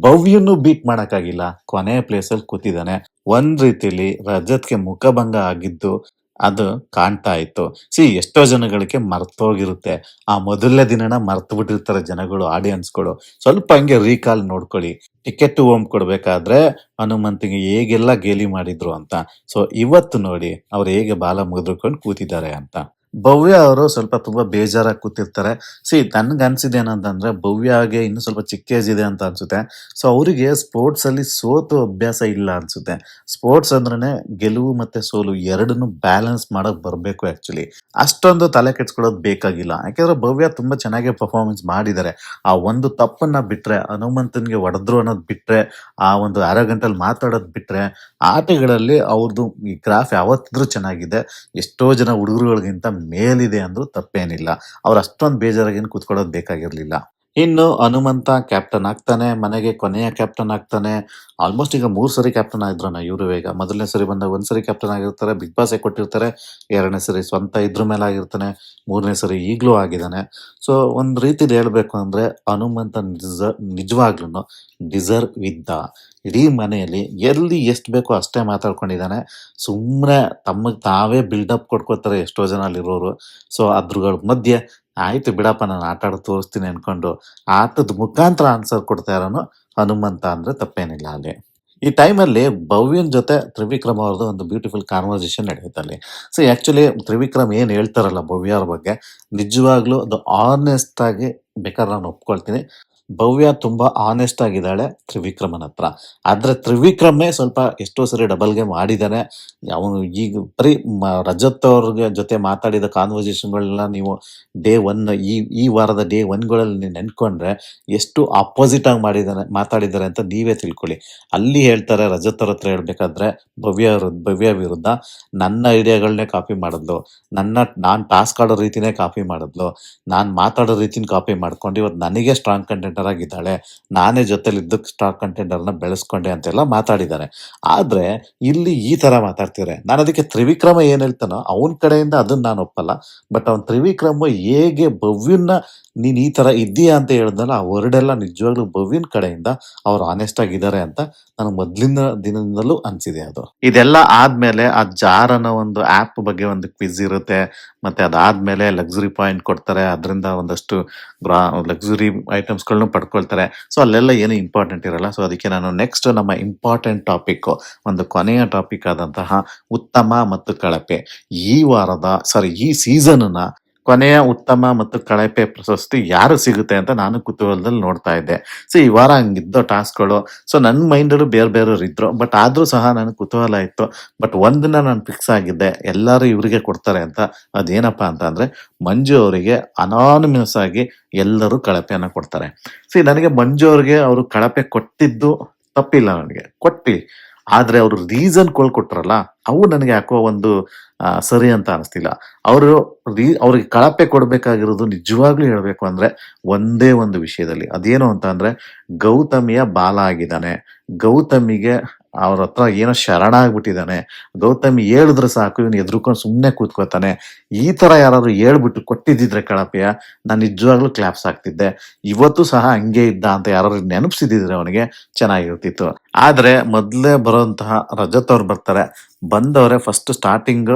A: ಭವ್ಯನೂ ಬೀಟ್ ಮಾಡೋಕ್ಕಾಗಿಲ್ಲ ಕೊನೆಯ ಪ್ಲೇಸಲ್ಲಿ ಕೂತಿದ್ದಾನೆ. ಒಂದ್ ರೀತಿಲಿ ರಜತ್‌ಗೆ ಮುಖಭಂಗ ಆಗಿದ್ದು ಅದು ಕಾಣ್ತಾ ಇತ್ತು. ಸಿ, ಎಷ್ಟೋ ಜನಗಳಿಗೆ ಮರ್ತೋಗಿರುತ್ತೆ. ಆ ಮೊದಲನೇ ದಿನನ ಮರ್ತು ಬಿಟ್ಟಿರ್ತಾರೆ ಜನಗಳು ಆಡಿಯನ್ಸ್‌ಗಳು. ಸ್ವಲ್ಪ ಹಂಗೆ ರೀಕಾಲ್ ನೋಡ್ಕೊಳ್ಳಿ. ಟಿಕೆಟ್ ಹೋಮ್ ಕೊಡ್ಬೇಕಾದ್ರೆ ಹನುಮಂತಿಗೆ ಹೇಗೆಲ್ಲ ಗೇಲಿ ಮಾಡಿದ್ರು ಅಂತ. ಸೊ ಇವತ್ತು ನೋಡಿ ಅವ್ರು ಹೇಗೆ ಬಾಲ ಮುಗಿದ್ರುಕೊಂಡು ಕೂತಿದ್ದಾರೆ ಅಂತ. ಭವ್ಯ ಅವರು ಸ್ವಲ್ಪ ತುಂಬಾ ಬೇಜಾರಾಗಿ ಕೂತಿರ್ತಾರೆ. ಸಿ ನನ್ಗೆ ಅನ್ಸಿದೆ ಏನಂತಂದ್ರೆ ಭವ್ಯಗೆ ಇನ್ನು ಸ್ವಲ್ಪ ಚಿಕ್ಕ ಏಜ್ ಇದೆ ಅಂತ ಅನ್ಸುತ್ತೆ. ಸೊ ಅವರಿಗೆ ಸ್ಪೋರ್ಟ್ಸ್ ಅಲ್ಲಿ ಸೋತು ಅಭ್ಯಾಸ ಇಲ್ಲ ಅನ್ಸುತ್ತೆ. ಸ್ಪೋರ್ಟ್ಸ್ ಅಂದ್ರೆ ಗೆಲುವು ಮತ್ತೆ ಸೋಲು ಎರಡನ್ನು ಬ್ಯಾಲೆನ್ಸ್ ಮಾಡಕ್ ಬರಬೇಕು ಆಕ್ಚುಲಿ ಅಷ್ಟೊಂದು ತಲೆ ಕೆಡ್ಸ್ಕೊಳ್ಳೋದು ಬೇಕಾಗಿಲ್ಲ. ಯಾಕೆಂದ್ರೆ ಭವ್ಯ ತುಂಬಾ ಚೆನ್ನಾಗಿ ಪರ್ಫಾರ್ಮೆನ್ಸ್ ಮಾಡಿದ್ದಾರೆ. ಆ ಒಂದು ತಪ್ಪನ್ನ ಬಿಟ್ರೆ, ಹನುಮಂತನ್ಗೆ ಹೊಡೆದ್ರು ಅನ್ನೋದು ಬಿಟ್ರೆ, ಆ ಒಂದು ಅರ ಗಂಟಲ್ಲಿ ಮಾತಾಡೋದು ಬಿಟ್ರೆ, ಆಟಗಳಲ್ಲಿ ಅವ್ರದ್ದು ಈ ಗ್ರಾಫ್ ಯಾವತ್ತಿದ್ರೂ ಚೆನ್ನಾಗಿದೆ. ಎಷ್ಟೋ ಜನ ಹುಡುಗರುಗಳಿಗಿಂತ ಮೇಲಿದೆ ಅಂದ್ರೂ ತಪ್ಪೇನಿಲ್ಲ. ಅವ್ರು ಅಷ್ಟೊಂದು ಬೇಜಾರಾಗೇನು ಕೂತ್ಕೊಳ್ಳೋದು ಬೇಕಾಗಿರ್ಲಿಲ್ಲ. ಇನ್ನು ಹನುಮಂತ ಕ್ಯಾಪ್ಟನ್ ಆಗ್ತಾನೆ, ಮನೆಗೆ ಕೊನೆಯ ಕ್ಯಾಪ್ಟನ್ ಆಗ್ತಾನೆ. ಆಲ್ಮೋಸ್ಟ್ ಈಗ ಮೂರು ಸರಿ ಕ್ಯಾಪ್ಟನ್ ಆಗಿದ್ರನ ಇವರು ಈಗ. ಮೊದಲನೇ ಸರಿ ಬಂದಾಗ ಒಂದು ಸರಿ ಕ್ಯಾಪ್ಟನ್ ಆಗಿರ್ತಾರೆ ಬಿಗ್ ಬಾಸ್ ಕೊಟ್ಟಿರ್ತಾರೆ, ಎರಡನೇ ಸರಿ ಸ್ವಂತ ಇದ್ರ ಮೇಲೆ ಆಗಿರ್ತಾನೆ, ಮೂರನೇ ಸರಿ ಈಗಲೂ ಆಗಿದ್ದಾನೆ. ಸೊ ಒಂದು ರೀತಿಲಿ ಹೇಳಬೇಕು ಅಂದರೆ ಹನುಮಂತ ನಿಜ ನಿಜವಾಗ್ಲೂ ಡಿಸರ್ವ್ ಇದ್ದ. ಇಡೀ ಮನೆಯಲ್ಲಿ ಎಲ್ಲಿ ಎಷ್ಟು ಬೇಕೋ ಅಷ್ಟೇ ಮಾತಾಡ್ಕೊಂಡಿದ್ದಾನೆ. ಸುಮ್ಮನೆ ತಮಗೆ ತಾವೇ ಬಿಲ್ಡಪ್ ಕೊಟ್ಕೋತಾರೆ ಎಷ್ಟೋ ಜನ ಅಲ್ಲಿರೋರು ಸೊ ಅದ್ರಗಳ ಮಧ್ಯೆ ಆಯ್ತು ಬಿಡಪ್ಪ, ನಾನು ಆಟ ಆಡಿ ತೋರಿಸ್ತೀನಿ ಅನ್ಕೊಂಡು ಆಟದ ಮುಖಾಂತರ ಆನ್ಸರ್ ಕೊಡ್ತಾ ಇರೋನು ಹನುಮಂತ ಅಂದ್ರೆ ತಪ್ಪೇನಿಲ್ಲ ಅಲ್ಲಿ. ಈ ಟೈಮಲ್ಲಿ ಭವ್ಯನ ಜೊತೆ ತ್ರಿವಿಕ್ರಮ್ ಅವ್ರದ್ದು ಒಂದು ಬ್ಯೂಟಿಫುಲ್ ಕಾನ್ವರ್ಸೇಷನ್ ನಡೆಯುತ್ತೆ ಅಲ್ಲಿ. ಸೊ ಆ್ಯಕ್ಚುಲಿ ತ್ರಿವಿಕ್ರಮ್ ಏನು ಹೇಳ್ತಾರಲ್ಲ ಭವ್ಯ ಅವ್ರ ಬಗ್ಗೆ, ನಿಜವಾಗ್ಲೂ ಅದು ಆನೆಸ್ಟ್ ಆಗಿ ಬೇಕಾದ್ರೆ ನಾನು ಒಪ್ಕೊಳ್ತೀನಿ. ಭವ್ಯ ತುಂಬಾ ಆನೆಸ್ಟ್ ಆಗಿದ್ದಾಳೆ ತ್ರಿವಿಕ್ರಮನ ಹತ್ರ. ಆದ್ರೆ ತ್ರಿವಿಕ್ರಮೇ ಸ್ವಲ್ಪ ಎಷ್ಟೋ ಸರಿ ಡಬಲ್ಗೆ ಮಾಡಿದ್ದಾನೆ. ಅವನು ಈಗ ಬರೀ ರಜತ್ ಅವ್ರ ಜೊತೆ ಮಾತಾಡಿದ ಕಾನ್ವರ್ಸೇಷನ್ಗಳನ್ನ ನೀವು ಡೇ ಒನ್ ಈ ಈ ವಾರದ ಡೇ ಒನ್ಗಳಲ್ಲಿ ನೆನ್ಕೊಂಡ್ರೆ ಎಷ್ಟು ಅಪೋಸಿಟ್ ಆಗಿ ಮಾಡಿದಾನೆ ಮಾತಾಡಿದ್ದಾರೆ ಅಂತ ನೀವೇ ತಿಳ್ಕೊಳ್ಳಿ. ಅಲ್ಲಿ ಹೇಳ್ತಾರೆ ರಜತ್ ಅವ್ರ ಹತ್ರ ಹೇಳ್ಬೇಕಾದ್ರೆ ಭವ್ಯ ಭವ್ಯ ವಿರುದ್ಧ ನನ್ನ ಐಡಿಯಾಗಳನ್ನೇ ಕಾಪಿ ಮಾಡಿದ್ಲು. ನನ್ನ, ನಾನು ಟಾಸ್ಕ್ ಆಡೋ ರೀತಿನೇ ಕಾಪಿ ಮಾಡಿದ್ಲು. ನಾನು ಮಾತಾಡೋ ರೀತಿನ ಕಾಪಿ ಮಾಡ್ಕೊಂಡು ಇವತ್ತು ನನಗೆ ಸ್ಟ್ರಾಂಗ್ ಕಂಟೆಂಟರ್ ಆಗಿದ್ದಾಳೆ. ನಾನೇ ಜೊತೆಲಿ ಇದ್ದಕ್ಕೆ ಸ್ಟ್ರಾಂಗ್ ಕಂಟೆಂಟರ್ನ ಬೆಳೆಸ್ಕೊಂಡೆ ಅಂತೆಲ್ಲ ಮಾತಾಡಿದ್ದಾರೆ ಆದ್ರೆ ಇಲ್ಲಿ ಈ ತರ ಮಾತಾಡ್ತಿದ್ದಾರೆ ನಾನು ಅದಕ್ಕೆ ತ್ರಿವಿಕ್ರಮ ಏನು ಹೇಳ್ತಾನೋ ಅವನ ಕಡೆಯಿಂದ ಅದನ್ನ ನಾನು ಒಪ್ಪಲ್ಲ. ಬಟ್ ಅವ್ನ್ ತ್ರಿವಿಕ್ರಮ ಹೇಗೆ ಭವ್ಯನ್ನ ನೀನ್ ಈ ತರ ಇದ್ದೀಯಾ ಅಂತ ಹೇಳಿದ್ನಲ್ಲ, ಆ ವರ್ಡ್ ಎಲ್ಲ ನಿಜವಾಗ್ಲೂ ಭವ್ಯನ್ ಕಡೆಯಿಂದ ಅವ್ರು ಆನೆಸ್ಟ್ ಆಗಿದ್ದಾರೆ ಅಂತ ನನಗೆ ಮೊದ್ಲಿನ ದಿನದಿಂದಲೂ ಅನ್ಸಿದೆ ಅದು. ಇದೆಲ್ಲ ಆದ್ಮೇಲೆ ಆ ಜಾರ್ ಅನ್ನೋ ಒಂದು ಆಪ್ ಬಗ್ಗೆ ಒಂದು ಕ್ವಿಜ್ ಇರುತ್ತೆ. ಮತ್ತೆ ಅದಾದ್ಮೇಲೆ ಲಕ್ಸುರಿ ಪಾಯಿಂಟ್ ಕೊಡ್ತಾರೆ. ಅದರಿಂದ ಒಂದಷ್ಟು ಲಕ್ಸುರಿ ಐಟಮ್ಸ್ಗಳನ್ನೂ ಪಡ್ಕೊಳ್ತಾರೆ. ಸೊ ಅಲ್ಲೆಲ್ಲ ಏನು ಇಂಪಾರ್ಟೆಂಟ್ ಇರಲ್ಲ. ಸೊ ಅದಕ್ಕೆ ನಾನು ನೆಕ್ಸ್ಟ್ ನಮ್ಮ ಇಂಪಾರ್ಟೆಂಟ್ ಟಾಪಿಕ್ ಒಂದು ಕೊನೆಯ ಟಾಪಿಕ್ ಆದಂತಹ ಉತ್ತಮ ಮತ್ತು ಕಳಪೆ. ಈ ವಾರದ ಸಾರಿ ಈ ಸೀಸನ್ ಕೊನೆಯ ಉತ್ತಮ ಮತ್ತು ಕಳಪೆ ಪ್ರಶಸ್ತಿ ಯಾರು ಸಿಗುತ್ತೆ ಅಂತ ನಾನು ಕುತೂಹಲದಲ್ಲಿ ನೋಡ್ತಾ ಇದ್ದೆ. ಸೊ ಈ ವಾರ ಹಂಗಿದ್ದೋ ಟಾಸ್ಕ್ಗಳು. ಸೊ ನನ್ನ ಮೈಂಡಲ್ಲೂ ಬೇರೆ ಬೇರೆಯವ್ರು ಇದ್ರು. ಬಟ್ ಆದರೂ ಸಹ ನನಗೆ ಕುತೂಹಲ ಇತ್ತು. ಬಟ್ ಒಂದನ್ನ ನಾನು ಫಿಕ್ಸ್ ಆಗಿದ್ದೆ. ಎಲ್ಲರೂ ಇವರಿಗೆ ಕೊಡ್ತಾರೆ ಅಂತ. ಅದೇನಪ್ಪ ಅಂತ ಅಂದ್ರೆ ಮಂಜು ಅವರಿಗೆ ಅನಾನಿಮಸ್ ಆಗಿ ಎಲ್ಲರೂ ಕಳಪೆಯನ್ನು ಕೊಡ್ತಾರೆ. ಸೊ ನನಗೆ ಮಂಜು ಅವ್ರಿಗೆ ಅವರು ಕಳಪೆ ಕೊಟ್ಟಿದ್ದು ತಪ್ಪಿಲ್ಲ ನನಗೆ. ಕೊಟ್ಟಿ. ಆದ್ರೆ ಅವರು ರೀಸನ್ ಕೊಳ್ಕೊಟ್ರಲ್ಲ, ಅವು ನನಗೆ ಯಾಕೋ ಒಂದು ಸರಿ ಅಂತ ಅನಿಸ್ತಿಲ್ಲ. ಅವರು ಅವ್ರಿಗೆ ಕಳಪೆ ಕೊಡಬೇಕಾಗಿರೋದು ನಿಜವಾಗ್ಲೂ ಹೇಳಬೇಕು ಅಂದ್ರೆ ಒಂದೇ ಒಂದು ವಿಷಯದಲ್ಲಿ. ಅದೇನು ಅಂತ ಅಂದರೆ ಗೌತಮಿಯ ಬಾಲ ಆಗಿದ್ದಾನೆ. ಗೌತಮಿಗೆ ಅವ್ರ ಹತ್ರ ಏನೋ ಶರಣ ಆಗ್ಬಿಟ್ಟಿದ್ದಾನೆ. ಗೌತಮಿ ಹೇಳಿದ್ರೆ ಸಾಕು, ಇವನು ಎದುರುಕೊಂಡು ಸುಮ್ಮನೆ ಕೂತ್ಕೋತಾನೆ ಈ ತರ ಯಾರಾದ್ರು ಹೇಳ್ಬಿಟ್ಟು ಕೊಟ್ಟಿದ್ದಿದ್ರೆ ಕಳಪೆಯ, ನಾನು ನಿಜವಾಗ್ಲೂ ಕ್ಲಾಪ್ಸ್ ಆಗ್ತಿದ್ದೆ. ಇವತ್ತು ಸಹ ಹಂಗೆ ಇದ್ದ ಅಂತ ಯಾರಾದ್ರು ನೆನಪಿಸಿದ್ರೆ ಅವನಿಗೆ ಚೆನ್ನಾಗಿರ್ತಿತ್ತು. ಆದ್ರೆ ಮೊದಲೇ ಬರೋಂತಹ ರಜತ್ ಅವ್ರು ಬರ್ತಾರೆ. ಬಂದವರೇ ಫಸ್ಟ್ ಸ್ಟಾರ್ಟಿಂಗ್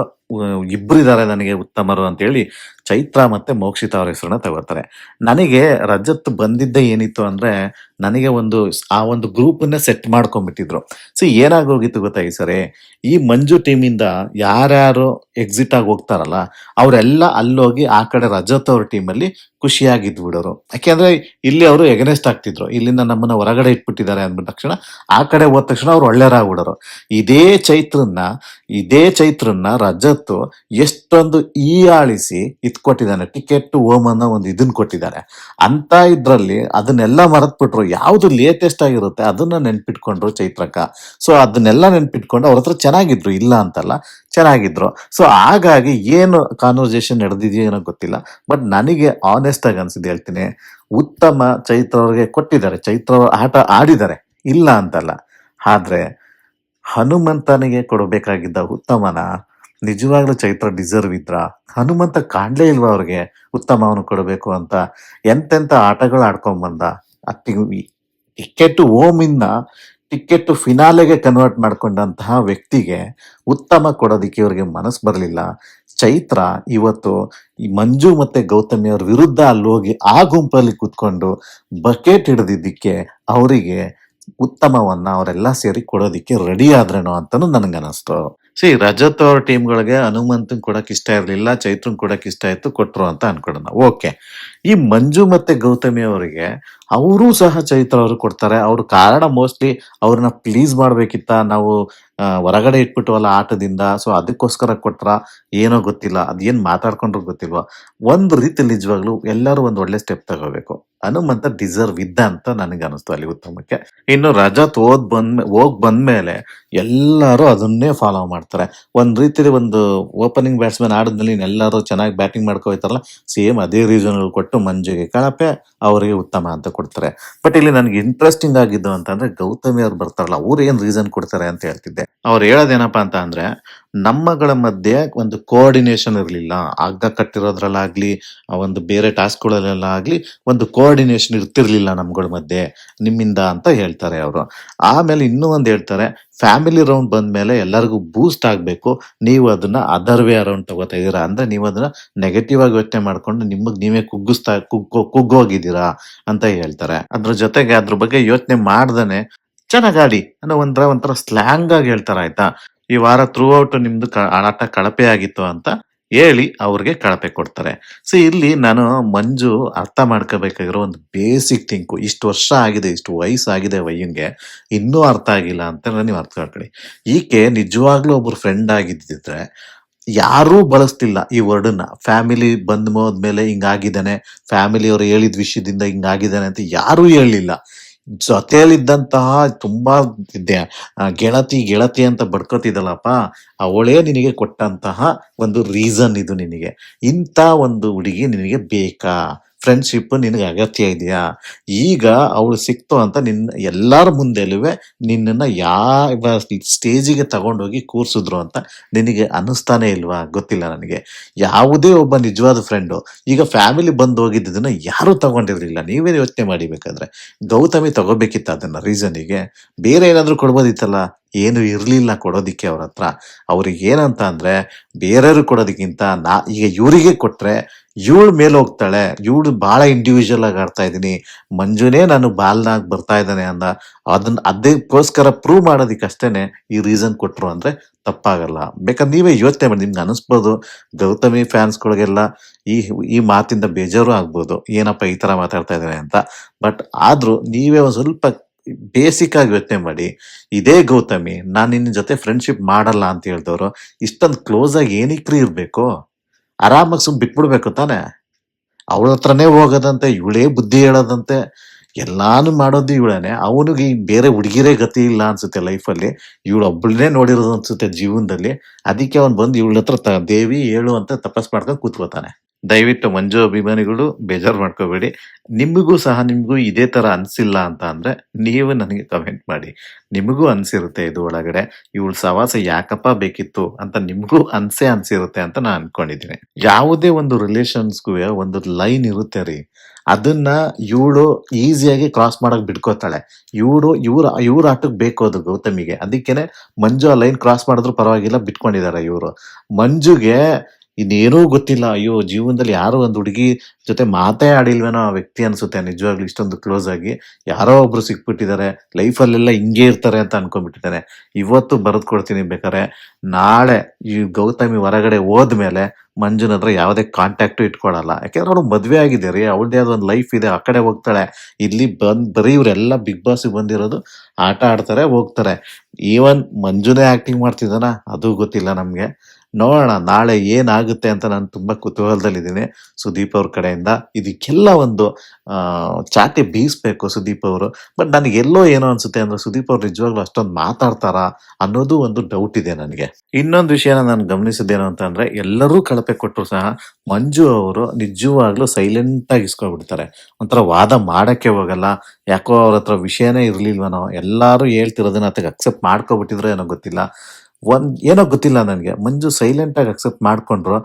A: ಇಬ್ರು ಇದಾರೆ ನನಗೆ ಉತ್ತಮರು ಅಂತ ಹೇಳಿ ಚೈತ್ರ ಮತ್ತೆ ಮೋಕ್ಷಿತ ಅವ್ರ ಹೆಸರನ್ನ ತಗೋತಾರೆ. ನನಗೆ ರಜತ್ ಬಂದಿದ್ದೇ ಏನಿತ್ತು ಅಂದ್ರೆ ನನಗೆ ಒಂದು ಆ ಒಂದು ಗ್ರೂಪ್ ಅನ್ನ ಸೆಟ್ ಮಾಡ್ಕೊಂಡ್ಬಿಟ್ಟಿದ್ರು. ಸೊ ಏನಾಗೋಗಿತ್ತು ಗೊತ್ತಾ ಈ ಸರಿ? ಈ ಮಂಜು ಟೀಮಿಂದ ಯಾರ್ಯಾರು ಎಕ್ಸಿಟ್ ಆಗಿ ಹೋಗ್ತಾರಲ್ಲ, ಅವರೆಲ್ಲ ಅಲ್ಲೋಗಿ ಆ ಕಡೆ ರಜತ್ ಅವ್ರ ಟೀಮಲ್ಲಿ ಖುಷಿಯಾಗಿದ್ದು ಬಿಡೋರು. ಯಾಕೆಂದ್ರೆ ಇಲ್ಲಿ ಅವರು ಎಗನೆಸ್ಟ್ ಆಗ್ತಿದ್ರು. ಇಲ್ಲಿಂದ ನಮ್ಮನ್ನ ಹೊರಗಡೆ ಇಟ್ಬಿಟ್ಟಿದ್ದಾರೆ ಅಂದ್ಬಿಟ್ಟ ತಕ್ಷಣ ಆ ಕಡೆ ಹೋದ ತಕ್ಷಣ ಅವ್ರು ಒಳ್ಳೆಯರಾಗ್ಬಿಡೋರು. ಇದೇ ಚೈತ್ರನ್ನ ಇದೇ ಚೈತ್ರನ್ನ ರಜತ್ ಎಷ್ಟೊಂದು ಈ ಇದ್ ಕೊಟ್ಟಿದ್ದಾನೆ ಟಿಕೆಟ್ ಓಮ್ ಒಂದು ಇದನ್ನ ಕೊಟ್ಟಿದ್ದಾರೆ. ಅಂತ ಇದ್ರಲ್ಲಿ ಅದನ್ನೆಲ್ಲ ಮರೆತ್ಬಿಟ್ರು. ಯಾವ್ದು ಲೇಟೆಸ್ಟ್ ಆಗಿರುತ್ತೆ ಅದನ್ನ ನೆನ್ಪಿಟ್ಕೊಂಡ್ರು ಚೈತ್ರಕ್ಕ. ಸೊ ಅದನ್ನೆಲ್ಲ ನೆನ್ಪಿಟ್ಕೊಂಡು ಅವ್ರ ಹತ್ರ ಚೆನ್ನಾಗಿದ್ರು, ಇಲ್ಲ ಅಂತಲ್ಲ, ಚೆನ್ನಾಗಿದ್ರು. ಸೊ ಹಾಗಾಗಿ ಏನು ಕಾನ್ವರ್ಸೇಷನ್ ನಡೆದಿದೆಯೋ ಏನೋ ಗೊತ್ತಿಲ್ಲ. ಬಟ್ ನನಗೆ ಆನೆಸ್ಟ್ ಆಗಿ ಅನ್ಸಿದ್ದು ಹೇಳ್ತೀನಿ, ಉತ್ತಮ ಚೈತ್ರ ಅವ್ರಿಗೆ ಕೊಟ್ಟಿದ್ದಾರೆ ಚೈತ್ರ ಆಟ ಆಡಿದ್ದಾರೆ, ಇಲ್ಲ ಅಂತಲ್ಲ. ಆದ್ರೆ, ಹನುಮಂತನಿಗೆ ಕೊಡಬೇಕಾಗಿದ್ದ ಉತ್ತಮನ, ನಿಜವಾಗ್ಲೂ ಚೈತ್ರ ಡಿಸರ್ವ್ ಇದ್ರ? ಹನುಮಂತ ಕಾಣ್ಲೇ ಇಲ್ವಾ ಅವ್ರಿಗೆ ಉತ್ತಮವನ್ನು ಕೊಡಬೇಕು ಅಂತ? ಎಂತೆಂಥ ಆಟಗಳು ಆಡ್ಕೊಂಡ್ ಬಂದ? ಟಿಕೆಟ್ ಓಮಿಂದ ಟಿಕೆಟ್ ಫಿನಾಲೆಗೆ ಕನ್ವರ್ಟ್ ಮಾಡಿಕೊಂಡಂತಹ ವ್ಯಕ್ತಿಗೆ ಉತ್ತಮ ಕೊಡೋದಿಕ್ಕೆ ಇವರಿಗೆ ಮನಸ್ಸು ಬರಲಿಲ್ಲ. ಚೈತ್ರ ಇವತ್ತು ಈ ಮಂಜು ಮತ್ತೆ ಗೌತಮಿ ಅವ್ರ ವಿರುದ್ಧ ಅಲ್ಲಿ ಹೋಗಿ ಆ ಗುಂಪಲ್ಲಿ ಕೂತ್ಕೊಂಡು ಬಕೆಟ್ ಹಿಡಿದಿದ್ದಕ್ಕೆ ಅವರಿಗೆ ಉತ್ತಮವನ್ನ ಅವರೆಲ್ಲ ಸೇರಿ ಕೊಡೋದಿಕ್ಕೆ ರೆಡಿ ಆದ್ರೇನೋ ಅಂತಾನು ನನಗನ್ನಿಸ್ತು. ಸಿ, ರಜತ್ ಅವ್ರ ಟೀಮ್ಗಳಿಗೆ ಹನುಮಂತನ್ ಕೊಡಕ್ ಇಷ್ಟ ಇರಲಿಲ್ಲ, ಚೈತ್ರನ್ ಕೊಡಕ್ಕೆ ಇಷ್ಟ ಆಯ್ತು ಕೊಟ್ರು ಅಂತ ಅನ್ಕೊಡೋಣ ಓಕೆ. ಈ ಮಂಜು ಮತ್ತೆ ಗೌತಮಿ ಅವರಿಗೆ ಅವರು ಸಹ ಚೈತ್ರ ಅವರು ಕೊಡ್ತಾರೆ. ಅವ್ರ ಕಾರಣ ಮೋಸ್ಟ್ಲಿ ಅವ್ರನ್ನ ಪ್ಲೀಸ್ ಮಾಡ್ಬೇಕಿತ್ತ. ನಾವು ಹೊರಗಡೆ ಇಟ್ಬಿಟ್ಟವಲ್ಲ ಆಟದಿಂದ. ಸೊ ಅದಕ್ಕೋಸ್ಕರ ಕೊಟ್ರ ಏನೋ ಗೊತ್ತಿಲ್ಲ. ಅದೇನು ಮಾತಾಡ್ಕೊಂಡ್ರು ಗೊತ್ತಿಲ್ವಾ? ಒಂದು ರೀತಿ ನಿಜವಾಗ್ಲೂ ಎಲ್ಲರೂ ಒಂದು ಒಳ್ಳೆ ಸ್ಟೆಪ್ ತಗೋಬೇಕು. ಹನುಮಂತ ಡಿಸರ್ವ್ ಇದ್ದ ಅಂತ ನನಗೆ ಅನಿಸ್ತು ಅಲ್ಲಿ ಉತ್ತಮಕ್ಕೆ. ಇನ್ನು ರಜತ್ ಓದ್ ಬಂದ್, ಹೋಗ್ ಬಂದ್ಮೇಲೆ ಎಲ್ಲರೂ ಅದನ್ನೇ ಫಾಲೋ ಮಾಡ್ತಾರೆ. ಒಂದು ರೀತಿಲಿ ಒಂದು ಓಪನಿಂಗ್ ಬ್ಯಾಟ್ಸ್ಮನ್ ಆಡಿದ್ಮೇಲೆ ಎಲ್ಲರೂ ಚೆನ್ನಾಗಿ ಬ್ಯಾಟಿಂಗ್ ಮಾಡ್ಕೋಯ್ತಾರಲ್ಲ ಸೇಮ್ ಅದೇ ರೀಸನ್ ಕೊಟ್ಟು ಮಂಜುಗೆ ಕಳಪೆ. ಅವರಿಗೆ ಉತ್ತಮ ಅಂತ ಕೊಡ್ತಾರೆ. ಬಟ್ ಇಲ್ಲಿ ನನಗೆ ಇಂಟ್ರೆಸ್ಟಿಂಗ್ ಆಗಿದ್ದು ಅಂತಂದ್ರೆ ಗೌತಮಿ ಅವ್ರು ಬರ್ತಾರಲ್ಲ, ಅವ್ರು ಏನು ರೀಸನ್ ಕೊಡ್ತಾರೆ ಅಂತ ಹೇಳ್ತಿದ್ದೆ. ಅವ್ರು ಹೇಳೋದೇನಪ್ಪ ಅಂತ ಅಂದ್ರೆ, ನಮ್ಮಗಳ ಮಧ್ಯೆ ಒಂದು ಕೋಆರ್ಡಿನೇಷನ್ ಇರಲಿಲ್ಲ. ಹಗ್ಗ ಕಟ್ಟಿರೋದ್ರಲ್ಲಾಗ್ಲಿ, ಆ ಒಂದು ಬೇರೆ ಟಾಸ್ಕ್ಗಳಲ್ಲೆಲ್ಲ ಆಗಲಿ ಒಂದು ಕೋಆರ್ಡಿನೇಷನ್ ಇರ್ತಿರ್ಲಿಲ್ಲ ನಮ್ಗಳ ಮಧ್ಯೆ. ನಿಮ್ಮಿಂದ ಅಂತ ಹೇಳ್ತಾರೆ ಅವರು. ಆಮೇಲೆ ಇನ್ನೂ ಒಂದು ಹೇಳ್ತಾರೆ ಫ್ಯಾಮಿಲಿ ರೌಂಡ್ ಬಂದ ಮೇಲೆ ಎಲ್ಲರಿಗೂ ಬೂಸ್ಟ್ ಆಗಬೇಕು. ನೀವು ಅದನ್ನ ಅದರ್ ವೇ ಅರೌಂಡ್ ತಗೋತಾ ಇದ್ದೀರಾ ಅಂದ್ರೆ, ನೀವು ಅದನ್ನ ನೆಗೆಟಿವ್ ಆಗಿ ಯೋಚನೆ ಮಾಡ್ಕೊಂಡು ನಿಮಗೆ ನೀವೇ ಕುಗ್ಗಿಸ್ತಾ, ಕುಗ್ಗೋ, ಕುಗ್ಗೋಗಿದ್ದೀರಾ ಅಂತ ಹೇಳ್ತಾರೆ. ಅದ್ರ ಜೊತೆಗೆ ಅದ್ರ ಬಗ್ಗೆ ಯೋಚನೆ ಮಾಡ್ದೇನೆ ಚೆನ್ನಾಗ್ ಆಡಿ ಅನ್ನೋ ಒಂಥರ ಒಂಥರ ಸ್ಲ್ಯಾಂಗ್ ಆಗಿ ಹೇಳ್ತಾರ ಆಯ್ತಾ? ಈ ವಾರ ಥ್ರೂ ಔಟ್ ನಿಮ್ದು ಆಟ ಕಳಪೆ ಆಗಿತ್ತು ಅಂತ ಹೇಳಿ ಅವ್ರಿಗೆ ಕಳಪೆ ಕೊಡ್ತಾರೆ. ಸೊ ಇಲ್ಲಿ ನಾನು ಮಂಜು ಅರ್ಥ ಮಾಡ್ಕೋಬೇಕಾಗಿರೋ ಒಂದು ಬೇಸಿಕ್ ಥಿಂಕು ಇಷ್ಟು ವರ್ಷ ಆಗಿದೆ, ಇಷ್ಟು ವಯಸ್ಸಾಗಿದೆ ವಯ್ಯಂಗೆ, ಇನ್ನೂ ಅರ್ಥ ಆಗಿಲ್ಲ ಅಂತ ನೀವು ಅರ್ಥ ಮಾಡ್ಕೊಳ್ಳಿ. ಈಕೆ ನಿಜವಾಗ್ಲೂ ಒಬ್ರು ಫ್ರೆಂಡ್ ಆಗಿದ್ದಿದ್ರೆ ಯಾರೂ ಬಳಸ್ತಿಲ್ಲ ಈ ವರ್ಡನ್ನ ಫ್ಯಾಮಿಲಿ ಬಂದ್ ಹೋದ್ಮೇಲೆ ಹಿಂಗಾಗಿದ್ದಾನೆ ಫ್ಯಾಮಿಲಿ ಅವರು ಹೇಳಿದ ವಿಷಯದಿಂದ ಹಿಂಗಾಗಿದ್ದಾನೆ ಅಂತ ಯಾರೂ ಹೇಳಲಿಲ್ಲ. ಜೊತೆಯಲ್ಲಿದ್ದಂತಹ ತುಂಬಾ ಗೆಳತಿ ಗೆಳತಿ ಅಂತ ಬಡ್ಕೋತಿದ್ದಲ್ಲಪ್ಪ ಅವಳೇ ನಿನಗೆ ಕೊಟ್ಟಂತಹ ಒಂದು ರೀಸನ್ ಇದು ನಿನಗೆ. ಇಂಥ ಒಂದು ಹುಡುಗಿ ನಿನಗೆ ಬೇಕಾ? ಫ್ರೆಂಡ್ಶಿಪ್ ನಿನಗೆ ಅಗತ್ಯ ಇದೆಯಾ? ಈಗ ಅವಳು ಸಿಕ್ತು ಅಂತ ನಿನ್ನ, ಎಲ್ಲರ ಮುಂದೆಲುವೆ ನಿನ್ನನ್ನು ಯಾವ ಸ್ಟೇಜಿಗೆ ತಗೊಂಡೋಗಿ ಕೂರಿಸಿದ್ರು ಅಂತ ನಿನಗೆ ಅನ್ನಿಸ್ತಾನೆ ಇಲ್ವಾ? ಗೊತ್ತಿಲ್ಲ ನನಗೆ. ಯಾವುದೇ ಒಬ್ಬ ನಿಜವಾದ ಫ್ರೆಂಡು ಈಗ ಫ್ಯಾಮಿಲಿ ಬಂದು ಹೋಗಿದ್ದನ್ನು ಯಾರು ತಗೊಂಡಿರಲಿಲ್ಲ. ನೀವೇ ಯೋಚನೆ ಮಾಡಿಬೇಕಾದ್ರೆ ಗೌತಮಿ ತಗೋಬೇಕಿತ್ತು ಅದನ್ನು ರೀಸನಿಗೆ ಬೇರೆ ಏನಾದರೂ ಕೊಡ್ಬೋದಿತ್ತಲ್ಲ? ಏನು ಇರಲಿಲ್ಲ ಕೊಡೋದಿಕ್ಕೆ ಅವ್ರ ಹತ್ರ. ಅವ್ರಿಗೆ ಏನಂತ ಅಂದರೆ ಬೇರೆಯವ್ರಿಗೆ ಕೊಡೋದಕ್ಕಿಂತ ನಾ, ಈಗ ಇವರಿಗೆ ಕೊಟ್ರೆ ಇವಳು ಮೇಲೆ ಹೋಗ್ತಾಳೆ, ಇವಳು ಬಹಳ ಇಂಡಿವಿಜುವಲ್ ಆಗಿ ಆಡ್ತಾ ಇದ್ದೀನಿ, ಮಂಜುನೇ ನಾನು ಬಾಲ್ನಾಗ್ ಬರ್ತಾ ಇದ್ದಾನೆ ಅಂದ ಅದನ್ನ ಅದಕ್ಕೋಸ್ಕರ ಪ್ರೂವ್ ಮಾಡೋದಕ್ಕಷ್ಟೇನೆ ಈ ರೀಸನ್ ಕೊಟ್ಟರು ಅಂದ್ರೆ ತಪ್ಪಾಗಲ್ಲ. ಬೇಕಾದ್ರೆ ನೀವೇ ಯೋಚನೆ ಮಾಡಿ, ನಿಮ್ಗೆ ಅನಿಸ್ಬೋದು, ಗೌತಮಿ ಫ್ಯಾನ್ಸ್ಗಳಿಗೆಲ್ಲ ಈ ಈ ಮಾತಿಂದ ಬೇಜಾರು ಆಗ್ಬೋದು, ಏನಪ್ಪ ಈ ತರ ಮಾತಾಡ್ತಾ ಇದ್ದಾರೆ ಅಂತ. ಬಟ್ ಆದ್ರೂ ನೀವೇ ಒಂದು ಸ್ವಲ್ಪ ಬೇಸಿಕ್ ಆಗಿ ಯೋಚನೆ ಮಾಡಿ, ಇದೇ ಗೌತಮಿ, ನಾನು ನಿನ್ನ ಜೊತೆ ಫ್ರೆಂಡ್ಶಿಪ್ ಮಾಡಲ್ಲ ಅಂತ ಹೇಳ್ದವರು, ಇಷ್ಟೊಂದು ಕ್ಲೋಸ್ ಆಗಿ ಏನಕ್ರಿ ಇರ್ಬೇಕು? ಆರಾಮಾಗಿ ಸುಮ್ಮನೆ ಬಿಟ್ಬಿಡ್ಬೇಕು ತಾನೆ. ಅವಳ ಹತ್ರನೇ ಹೋಗೋದಂತೆ, ಇವಳೇ ಬುದ್ಧಿ ಹೇಳೋದಂತೆ, ಎಲ್ಲಾನು ಮಾಡೋದು ಇವಳೇನೆ. ಅವನಿಗೆ ಬೇರೆ ಹುಡುಗಿರೇ ಗತಿ ಇಲ್ಲ ಅನ್ಸುತ್ತೆ ಲೈಫಲ್ಲಿ. ಇವಳು ಒಬ್ಬಳನ್ನೇ ನೋಡಿರೋದು ಅನ್ಸುತ್ತೆ ಜೀವನದಲ್ಲಿ. ಅದಕ್ಕೆ ಅವನು ಬಂದು ಇವಳ ಹತ್ರ ತ- ದೇವಿ ಹೇಳು ಅಂತ ತಪಸ್ ಮಾಡ್ಕೊಂಡು ಕೂತ್ಕೋತಾನೆ. ದಯವಿಟ್ಟು ಮಂಜು ಅಭಿಮಾನಿಗಳು ಬೇಜಾರು ಮಾಡ್ಕೋಬೇಡಿ. ನಿಮಗೂ ಸಹ ನಿಮಗೂ ಇದೇ ತರ ಅನ್ಸಿಲ್ಲ ಅಂತ ಅಂದರೆ ನೀವು ನನಗೆ ಕಮೆಂಟ್ ಮಾಡಿ. ನಿಮಗೂ ಅನ್ಸಿರುತ್ತೆ ಇದು ಒಳಗಡೆ. ಇವಳು ಸವಾಸ ಯಾಕಪ್ಪ ಬೇಕಿತ್ತು ಅಂತ ನಿಮಗೂ ಅನ್ಸೆ ಅನ್ಸಿರುತ್ತೆ ಅಂತ ನಾನು ಅನ್ಕೊಂಡಿದ್ದೀನಿ. ಯಾವುದೇ ಒಂದು ರಿಲೇಷನ್ಸ್ಗೂ ಒಂದು ಲೈನ್ ಇರುತ್ತೆ ರೀ. ಅದನ್ನ ಇವಳು ಈಸಿಯಾಗಿ ಕ್ರಾಸ್ ಮಾಡೋಕೆ ಬಿಟ್ಕೋತಾಳೆ. ಇವಳು, ಇವ್ರ ಇವ್ರ ಆಟಕ್ಕೆ ಬೇಕು ಅದು ಗೌತಮಿಗೆ. ಅದಕ್ಕೆ ಮಂಜು ಆ ಲೈನ್ ಕ್ರಾಸ್ ಮಾಡಿದ್ರು ಪರವಾಗಿಲ್ಲ ಬಿಟ್ಕೊಂಡಿದ್ದಾರೆ ಇವರು. ಮಂಜುಗೆ ಇನ್ನೇನೂ ಗೊತ್ತಿಲ್ಲ. ಅಯ್ಯೋ, ಜೀವನದಲ್ಲಿ ಯಾರೋ ಒಂದು ಹುಡುಗಿ ಜೊತೆ ಮಾತೇ ಆಡಿಲ್ವೇನೋ ಆ ವ್ಯಕ್ತಿ ಅನ್ಸುತ್ತೆ ನಿಜವಾಗ್ಲೂ ಇಷ್ಟೊಂದು ಕ್ಲೋಸ್ ಆಗಿ. ಯಾರೋ ಒಬ್ರು ಸಿಕ್ಬಿಟ್ಟಿದ್ದಾರೆ. ಲೈಫಲ್ಲೆಲ್ಲ ಹಿಂಗೆ ಇರ್ತಾರೆ ಅಂತ ಅನ್ಕೊಂಡ್ಬಿಟ್ಟಿದ್ದಾರೆ. ಇವತ್ತು ಬರೆದು ಕೊಡ್ತೀನಿ ಬೇಕಾರೆ ನಾಳೆ ಈ ಗೌತಮಿ ಹೊರಗಡೆ ಹೋದ್ಮೇಲೆ ಮಂಜುನ ಹತ್ರ ಯಾವುದೇ ಕಾಂಟ್ಯಾಕ್ಟು ಇಟ್ಕೊಳಲ್ಲ. ಯಾಕೆಂದ್ರೆ ಅವಳು ಮದುವೆ ಆಗಿದೆ ರೀ, ಅವಳದೇ ಆದ ಲೈಫ್ ಇದೆ, ಆ ಕಡೆ ಹೋಗ್ತಾಳೆ. ಇಲ್ಲಿ ಬಂದ್, ಬರೀ ಇವರೆಲ್ಲ ಬಿಗ್ ಬಾಸ್ ಬಂದಿರೋದು, ಆಟ ಆಡ್ತಾರೆ, ಹೋಗ್ತಾರೆ. ಈವನ್ ಮಂಜುನೇ ಆಕ್ಟಿಂಗ್ ಮಾಡ್ತಿದ್ದಾನ? ಅದು ಗೊತ್ತಿಲ್ಲ ನಮ್ಗೆ. ನೋಡೋಣ, ನಾಳೆ ಏನಾಗುತ್ತೆ ಅಂತ ನಾನು ತುಂಬ ಕುತೂಹಲದಲ್ಲಿದ್ದೀನಿ. ಸುದೀಪ್ ಅವ್ರ ಕಡೆಯಿಂದ ಇದಕ್ಕೆಲ್ಲ ಒಂದು ಚಾಟೆ ಬೀಸ್ಬೇಕು ಸುದೀಪ್ ಅವರು. ಬಟ್ ನನಗೆ ಎಲ್ಲೋ ಏನೋ ಅನ್ಸುತ್ತೆ ಅಂದ್ರೆ ಸುದೀಪ್ ಅವ್ರು ನಿಜವಾಗ್ಲೂ ಅಷ್ಟೊಂದು ಮಾತಾಡ್ತಾರಾ ಅನ್ನೋದು ಒಂದು ಡೌಟ್ ಇದೆ ನನಗೆ. ಇನ್ನೊಂದು ವಿಷಯನ ನಾನು ಗಮನಿಸಿದ್ದೇನು ಅಂತ ಅಂದ್ರೆ ಎಲ್ಲರೂ ಕಳಪೆ ಕೊಟ್ಟರು ಸಹ ಮಂಜು ಅವರು ನಿಜವಾಗ್ಲೂ ಸೈಲೆಂಟ್ ಆಗಿ ಇಸ್ಕೊಂಡ್ಬಿಡ್ತಾರೆ ಒಂಥರ ವಾದ ಮಾಡೋಕ್ಕೆ ಹೋಗಲ್ಲ. ಯಾಕೋ ಅವ್ರ ಹತ್ರ ವಿಷಯನೇ ನಾವು ಎಲ್ಲರೂ ಹೇಳ್ತಿರೋದನ್ನ ಅದಕ್ಕೆ ಅಕ್ಸೆಪ್ಟ್ ಮಾಡ್ಕೊಬಿಟ್ಟಿದ್ರು ಏನೋ ಗೊತ್ತಿಲ್ಲ. ಒಂದ್, ಏನೋ ಗೊತ್ತಿಲ್ಲ ನನಗೆ. ಮಂಜು ಸೈಲೆಂಟ್ ಆಗಿ ಅಕ್ಸೆಪ್ಟ್ ಮಾಡಿಕೊಂಡ್ರು.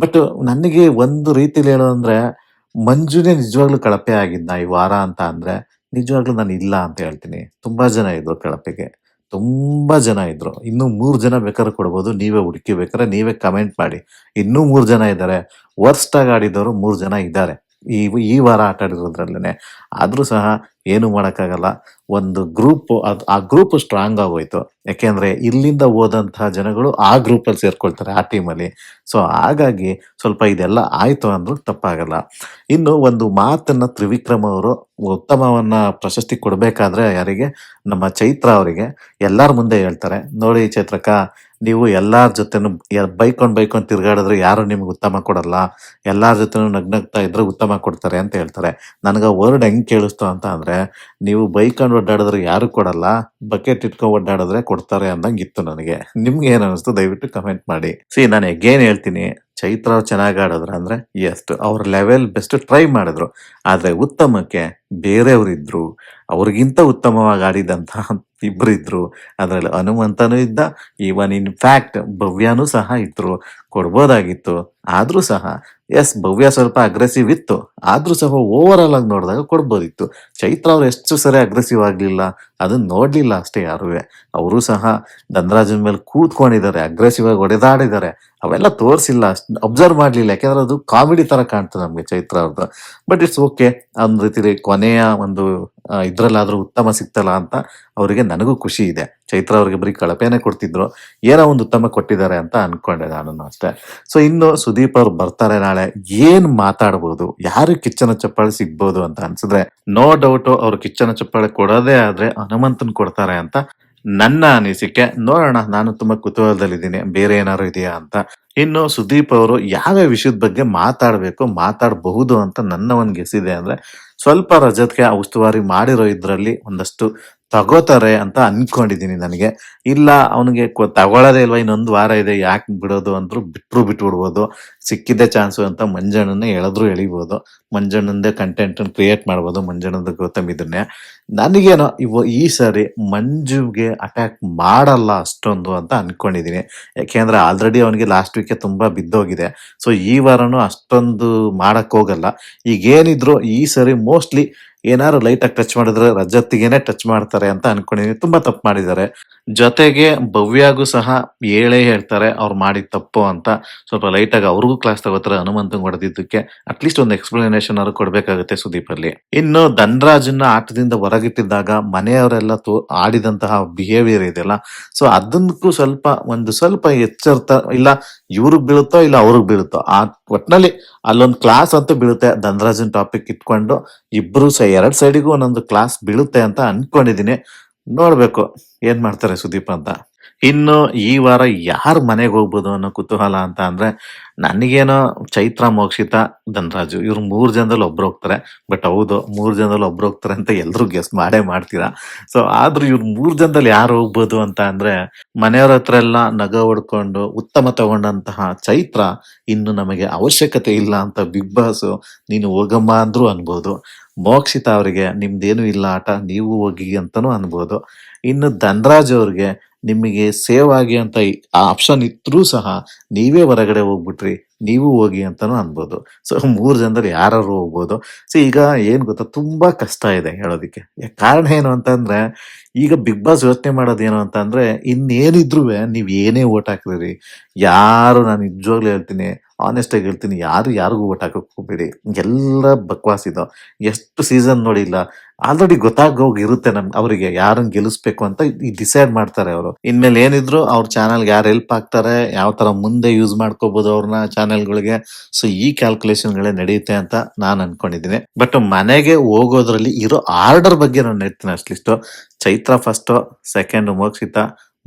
A: ಬಟ್ ನನಗೆ ಒಂದು ರೀತಿಲಿ ಹೇಳೋದಂದ್ರೆ, ಮಂಜುನೇ ನಿಜವಾಗ್ಲೂ ಕಳಪೆ ಆಗಿದ್ದ ಈ ವಾರ ಅಂತ ಅಂದ್ರೆ, ನಿಜವಾಗ್ಲೂ ನಾನು ಇಲ್ಲ ಅಂತ ಹೇಳ್ತೀನಿ. ತುಂಬಾ ಜನ ಇದ್ರು ಕಳಪೆಗೆ. ತುಂಬಾ ಜನ ಇದ್ರು. ಇನ್ನೂ ಮೂರು ಜನ ಬೇಕಾದ್ರೆ ಕೊಡ್ಬೋದು. ನೀವೇ ಹುಡುಕಿ ಬೇಕಾದ್ರೆ ನೀವೇ ಕಮೆಂಟ್ ಮಾಡಿ. ಇನ್ನೂ ಮೂರು ಜನ ಇದ್ದಾರೆ. ವರ್ಸ್ಟ್ ಆಗಿ ಆಡಿದವರು ಮೂರು ಜನ ಇದ್ದಾರೆ. ಈ ಈ ವಾರ ಆಟ ಆಡಿರೋದ್ರಲ್ಲೇ ಆದರೂ ಸಹ ಏನು ಮಾಡೋಕ್ಕಾಗಲ್ಲ. ಒಂದು ಗ್ರೂಪ್ ಅದು, ಆ ಗ್ರೂಪ್ ಸ್ಟ್ರಾಂಗ್ ಆಗೋಯ್ತು. ಯಾಕೆಂದರೆ ಇಲ್ಲಿಂದ ಹೋದಂತಹ ಜನಗಳು ಆ ಗ್ರೂಪಲ್ಲಿ ಸೇರ್ಕೊಳ್ತಾರೆ, ಆ ಟೀಮಲ್ಲಿ ಸೊ ಹಾಗಾಗಿ ಸ್ವಲ್ಪ ಇದೆಲ್ಲ ಆಯಿತು ಅಂದರೂ ತಪ್ಪಾಗಲ್ಲ. ಇನ್ನು ಒಂದು ಮಾತನ್ನು ತ್ರಿವಿಕ್ರಮ್ ಅವರು ಉತ್ತಮವನ್ನು ಪ್ರಶಸ್ತಿ ಕೊಡಬೇಕಾದ್ರೆ ಯಾರಿಗೆ? ನಮ್ಮ ಚೈತ್ರ ಅವರಿಗೆ. ಎಲ್ಲರ ಮುಂದೆ ಹೇಳ್ತಾರೆ. ನೋಡಿ ಚೈತ್ರಕ್ಕ ನೀವು ಎಲ್ಲಾರ ಜೊತೆನೂ ಬೈಕೊಂಡು ಬೈಕೊಂಡು ತಿರುಗಾಡಿದ್ರೆ ಯಾರು ನಿಮ್ಗೆ ಉತ್ತಮ ಕೊಡಲ್ಲ ಎಲ್ಲಾರ ಜೊತೆನೂ ನಗ್ನಗ್ತಾ ಇದ್ರೆ ಉತ್ತಮ ಕೊಡ್ತಾರೆ ಅಂತ ಹೇಳ್ತಾರೆ. ನನಗೆ ವರ್ಡ್ ಹೆಂಗೆ ಕೇಳಿಸ್ತು ಅಂತ ಅಂದರೆ, ನೀವು ಬೈಕೊಂಡು ಒಡ್ಡಾಡಿದ್ರೆ ಯಾರು ಕೊಡಲ್ಲ, ಬಕೆಟ್ ಇಟ್ಕೊಂಡು ಒಡ್ಡಾಡಿದ್ರೆ ಕೊಡ್ತಾರೆ ಅಂದಂಗಿತ್ತು ನನಗೆ. ನಿಮ್ಗೆ ಏನ್ ಅನಿಸ್ತು? ದಯವಿಟ್ಟು ಕಮೆಂಟ್ ಮಾಡಿ. ಸಿ ನಾನು ಎಗೇನ್ ಹೇಳ್ತೀನಿ. ಚೈತ್ರ ಅವ್ರು ಚೆನ್ನಾಗಿ ಆಡಿದ್ರು ಅಂದ್ರೆ ಎಷ್ಟು ಅವ್ರ ಲೆವೆಲ್ ಬೆಸ್ಟ್ ಟ್ರೈ ಮಾಡಿದ್ರು. ಆದ್ರೆ ಉತ್ತಮಕ್ಕೆ ಬೇರೆಯವರಿದ್ರು ಅವ್ರಿಗಿಂತ ಉತ್ತಮವಾಗಿ ಆಡಿದಂತಹ <laughs> ಇಬ್ರು ಇದ್ರು. ಅದ್ರಲ್ಲಿ ಹನುಮಂತನೂ ಇದ್ದ ಈವನ್ ಇನ್ ಫ್ಯಾಕ್ಟ್ ಭವ್ಯನೂ ಸಹ ಇದ್ರು. ಕೊಡ್ಬೋದಾಗಿತ್ತು. ಆದರೂ ಸಹ ಎಸ್ ಭವ್ಯ ಸ್ವಲ್ಪ ಅಗ್ರೆಸಿವ್ ಇತ್ತು. ಆದರೂ ಸಹ ಓವರ್ ಆಲ್ ಆಗಿ ನೋಡಿದಾಗ ಕೊಡ್ಬೋದಿತ್ತು. ಚೈತ್ರ ಅವ್ರು ಎಷ್ಟು ಸರಿ ಅಗ್ರೆಸಿವ್ ಆಗಲಿಲ್ಲ ಅದನ್ನ ನೋಡಲಿಲ್ಲ ಅಷ್ಟೇ ಯಾರುವೆ ಅವರು ಸಹ ಧನರಾಜನ್ ಮೇಲೆ ಕೂತ್ಕೊಂಡಿದ್ದಾರೆ ಅಗ್ರೆಸಿವ್ ಆಗಿ ಹೊಡೆದಾಡಿದ್ದಾರೆ ಅವೆಲ್ಲ ತೋರಿಸಿಲ್ಲ, ಅಷ್ಟು ಅಬ್ಸರ್ವ್ ಮಾಡ್ಲಿಲ್ಲ. ಯಾಕಂದ್ರೆ ಅದು ಕಾಮಿಡಿ ತರ ಕಾಣ್ತದೆ ನಮಗೆ ಚೈತ್ರ ಅವ್ರದ್ದು ಬಟ್ ಇಟ್ಸ್ ಓಕೆ ಅಂದ್ರೆ ಕೊನೆಯ ಒಂದು ಇದ್ರಲ್ಲಾದ್ರೂ ಉತ್ತಮ ಸಿಕ್ತಲ್ಲ ಅಂತ ಅವರಿಗೆ ನನಗೂ ಖುಷಿ ಇದೆ. ಚೈತ್ರ ಅವರಿಗೆ ಬರೀ ಕಳಪೆನೆ ಕೊಡ್ತಿದ್ರು. ಏನೋ ಒಂದು ಉತ್ತಮ ಕೊಟ್ಟಿದ್ದಾರೆ ಅಂತ ಅನ್ಕೊಂಡೆ ನಾನು ಅಷ್ಟೇ. ಸೊ ಇನ್ನು ಸುದೀಪ್ ಅವ್ರು ಬರ್ತಾರೆ ನಾಳೆ. ಏನ್ ಮಾತಾಡ್ಬೋದು? ಯಾರು ಕಿಚ್ಚನ ಚಪ್ಪಾಳೆ ಸಿಗ್ಬೋದು ಅಂತ ಅನ್ಸಿದ್ರೆ ನೋ ಡೌಟ್ ಅವ್ರು ಕಿಚ್ಚನ ಚಪ್ಪಾಳೆ ಕೊಡೋದೇ ಆದ್ರೆ ಹನುಮಂತನ್ ಕೊಡ್ತಾರೆ ಅಂತ ನನ್ನ ಅನಿಸಿಕೆ. ನೋಡೋಣ, ನಾನು ತುಂಬಾ ಕುತೂಹಲದಲ್ಲಿದ್ದೀನಿ. ಬೇರೆ ಏನಾದ್ರು ಇದೆಯಾ ಅಂತ. ಇನ್ನು ಸುದೀಪ್ ಅವರು ಯಾವ ವಿಷಯದ ಬಗ್ಗೆ ಮಾತಾಡಬೇಕು, ಮಾತಾಡಬಹುದು ಅಂತ ನನ್ನ ಒಂದು ಗೆಸಿದೆ ಅಂದ್ರೆ ಸ್ವಲ್ಪ ರಜತ್ಗೆ ಆ ಉಸ್ತುವಾರಿ ಮಾಡಿರೋ ಇದರಲ್ಲಿ ಒಂದಷ್ಟು ತಗೋತಾರೆ ಅಂತ ಅನ್ಕೊಂಡಿದ್ದೀನಿ ನನಗೆ. ಇಲ್ಲ, ಅವನಿಗೆ ತಗೊಳ್ಳೋದೇ ಇಲ್ವಾ? ಇನ್ನೊಂದು ವಾರ ಇದೆ, ಯಾಕೆ ಬಿಡೋದು ಅಂದ್ರು ಬಿಟ್ರು ಬಿಟ್ಬಿಡ್ಬೋದು. ಸಿಕ್ಕಿದ್ದೆ ಚಾನ್ಸು ಅಂತ ಮಂಜಣ್ಣನ್ನೇ ಎಳೆದ್ರು ಎಳಿಬೋದು. ಮಂಜಣ್ಣಂದೇ ಕಂಟೆಂಟ್ ಕ್ರಿಯೇಟ್ ಮಾಡ್ಬೋದು, ಮಂಜಣ್ಣದ ಗೌತಮ್ ಇದನ್ನೇ ನನಗೇನೋ, ಇವ, ಈ ಸಾರಿ ಮಂಜುಗೆ ಅಟ್ಯಾಕ್ ಮಾಡಲ್ಲ ಅಷ್ಟೊಂದು ಅಂತ ಅನ್ಕೊಂಡಿದ್ದೀನಿ. ಯಾಕೆಂದ್ರೆ ಆಲ್ರೆಡಿ ಅವನಿಗೆ ಲಾಸ್ಟ್ ವೀಕೆ ತುಂಬಾ ಬಿದ್ದೋಗಿದೆ. ಸೊ ಈ ವಾರನೂ ಅಷ್ಟೊಂದು ಮಾಡಕ್ ಹೋಗಲ್ಲ. ಈಗ ಏನಿದ್ರು ಈ ಸರಿ ಮೋಸ್ಟ್ಲಿ ಏನಾದ್ರು ಲೈಟ್ ಆಗಿ ಟಚ್ ಮಾಡಿದ್ರೆ ರಜತ್ತಿಗೆನೆ ಟಚ್ ಮಾಡ್ತಾರೆ ಅಂತ ಅನ್ಕೊಂಡಿದೀನಿ. ತುಂಬಾ ತಪ್ಪು ಮಾಡಿದ್ದಾರೆ. ಜೊತೆಗೆ ಭವ್ಯಾಗೂ ಸಹ ಹೇಳೇ ಹೇಳ್ತಾರೆ ಅವ್ರು ಮಾಡಿದ ತಪ್ಪು ಅಂತ. ಸ್ವಲ್ಪ ಲೈಟಾಗಿ ಅವ್ರಿಗೂ ಕ್ಲಾಸ್ ತಗೋತಾರೆ, ಹನುಮಂತಂಗ್ ಹೊಡೆದಿದ್ದಕ್ಕೆ. ಅಟ್ಲೀಸ್ಟ್ ಒಂದು ಎಕ್ಸ್ಪ್ಲನೇಷನ್ ಅವ್ರು ಕೊಡಬೇಕಾಗುತ್ತೆ ಸುದೀಪ್ ಅಲ್ಲಿ ಇನ್ನು ಧನರಾಜನ್ನ ಆಟದಿಂದ ಹೊರಗಿಟ್ಟಿದ್ದಾಗ ಮನೆಯವರೆಲ್ಲ ತೋ ಆಡಿದಂತಹ ಬಿಹೇವಿಯರ್ ಇದೆಯಲ್ಲ ಸೊ ಅದಕ್ಕೂ ಸ್ವಲ್ಪ ಒಂದು ಸ್ವಲ್ಪ ಎಚ್ಚರ್ತ ಇಲ್ಲ ಇವ್ರಿಗೆ ಬೀಳುತ್ತೋ ಇಲ್ಲ ಅವ್ರಿಗೆ ಬೀಳುತ್ತೋ. ಆ ಒಟ್ನಲ್ಲಿ ಅಲ್ಲೊಂದು ಕ್ಲಾಸ್ ಅಂತೂ ಬೀಳುತ್ತೆ, ಧನರಾಜನ್ ಟಾಪಿಕ್ ಇಟ್ಕೊಂಡು ಇಬ್ರು ಸಹ ಎರಡು ಸೈಡಿಗೂ ಒಂದೊಂದು ಕ್ಲಾಸ್ ಬೀಳುತ್ತೆ ಅಂತ ಅನ್ಕೊಂಡಿದೀನಿ. ನೋಡ್ಬೇಕು ಏನ್ ಮಾಡ್ತಾರೆ ಸುದೀಪ್ ಅಂತ. ಇನ್ನು ಈ ವಾರ ಯಾರ ಮನೆಗೆ ಹೋಗ್ಬೋದು ಅನ್ನೋ ಕುತೂಹಲ ಅಂತ ಅಂದ್ರೆ ನನಗೇನೋ ಚೈತ್ರ ಮೋಕ್ಷಿತ ಧನರಾಜು. ಇವ್ರು ಮೂರ್ ಜನದಲ್ಲಿ ಒಬ್ರು ಹೋಗ್ತಾರೆ. ಬಟ್ ಹೌದು, ಮೂರ್ ಜನದಲ್ಲಿ ಒಬ್ರು ಹೋಗ್ತಾರೆ ಅಂತ ಎಲ್ರು ಗೆಸ್ ಮಾಡೇ ಮಾಡ್ತೀರಾ? ಸೊ ಆದ್ರೂ ಇವ್ರು ಮೂರ್ ಜನದಲ್ಲಿ ಯಾರು ಹೋಗ್ಬೋದು ಅಂತ ಅಂದ್ರೆ ಮನೆಯವ್ರ ಹತ್ರ ಎಲ್ಲ ನಗ ಹೊಡ್ಕೊಂಡು ಉತ್ತಮ ತಗೊಂಡಂತಹ ಚೈತ್ರ ಇನ್ನು ನಮಗೆ ಅವಶ್ಯಕತೆ ಇಲ್ಲ ಅಂತ ಬಿಗ್ ಬಾಸ್ ನೀನು ಹೋಗಮ್ಮ ಅಂದ್ರೂ ಅನ್ಬೋದು. ಮೋಕ್ಷಿತ ಅವರಿಗೆ ನಿಮ್ದೇನು ಇಲ್ಲ ಆಟ, ನೀವು ಹೋಗಿ ಅಂತಾನೂ ಅನ್ಬೋದು. ಇನ್ನು ಧನ್ರಾಜ್ ಅವ್ರಿಗೆ ನಿಮಗೆ ಸೇವ್ ಆಗಿ ಅಂತ ಆಪ್ಷನ್ ಇದ್ರೂ ಸಹ ನೀವೇ ಹೊರಗಡೆ ಹೋಗ್ಬಿಟ್ರಿ, ನೀವು ಹೋಗಿ ಅಂತಲೂ ಅನ್ಬೋದು. ಸೊ ಮೂರು ಜನದಲ್ಲಿ ಯಾರು ಹೋಗ್ಬೋದು. ಸೊ ಈಗ ಏನು ಗೊತ್ತಾ, ತುಂಬ ಕಷ್ಟ ಇದೆ ಹೇಳೋದಿಕ್ಕೆ. ಕಾರಣ ಏನು ಅಂತಂದರೆ, ಈಗ ಬಿಗ್ ಬಾಸ್ ಯೋಚನೆ ಮಾಡೋದೇನು ಅಂತ ಇನ್ನೇನಿದ್ರೂ ನೀವು ಏನೇ ಓಟ್ ಹಾಕಿದ್ರಿ ಯಾರು ನಾನು ನಿಜವಾಗ್ಲೂ ಹೇಳ್ತೀನಿ ಆನೆಸ್ಟ್ ಆಗಿ ಹೇಳ್ತೀನಿ, ಯಾರು ಯಾರಿಗೂ ಓಟ್ ಹಾಕಕ್ಕೆ ಹೋಗ್ಬೇಡಿ. ಎಲ್ಲ ಬಕ್ವಾಸ್ ಇದು. ಎಷ್ಟು ಸೀಸನ್ ನೋಡಿಲ್ಲ ಆಲ್ರೆಡಿ ಗೊತ್ತಾಗೋಗಿರುತ್ತೆ ನಮ್, ಅವರಿಗೆ ಯಾರನ್ನ ಗೆಲ್ಲಿಸ್ಬೇಕು ಅಂತ ಡಿಸೈಡ್ ಮಾಡ್ತಾರೆ ಅವರು. ಇನ್ಮೇಲೆ ಏನಿದ್ರು ಅವ್ರ ಚಾನಲ್ಗೆ ಯಾರು ಹೆಲ್ಪ್ ಆಗ್ತಾರೆ, ಯಾವ ತರ ಮುಂದೆ ಯೂಸ್ ಮಾಡ್ಕೋಬಹುದು ಅವ್ರನ್ನ ಚಾನೆಲ್ಗಳಿಗೆ ಸೊ ಈ ಕ್ಯಾಲ್ಕುಲೇಷನ್ಗಳೇ ನಡೆಯುತ್ತೆ ಅಂತ ನಾನು ಅನ್ಕೊಂಡಿದ್ದೀನಿ. ಬಟ್ ಮನೆಗೆ ಹೋಗೋದ್ರಲ್ಲಿ ಇರೋ ಆರ್ಡರ್ ಬಗ್ಗೆ ನಾನು ಹೇಳ್ತೀನಿ at least Chaitra first second Mokshitha,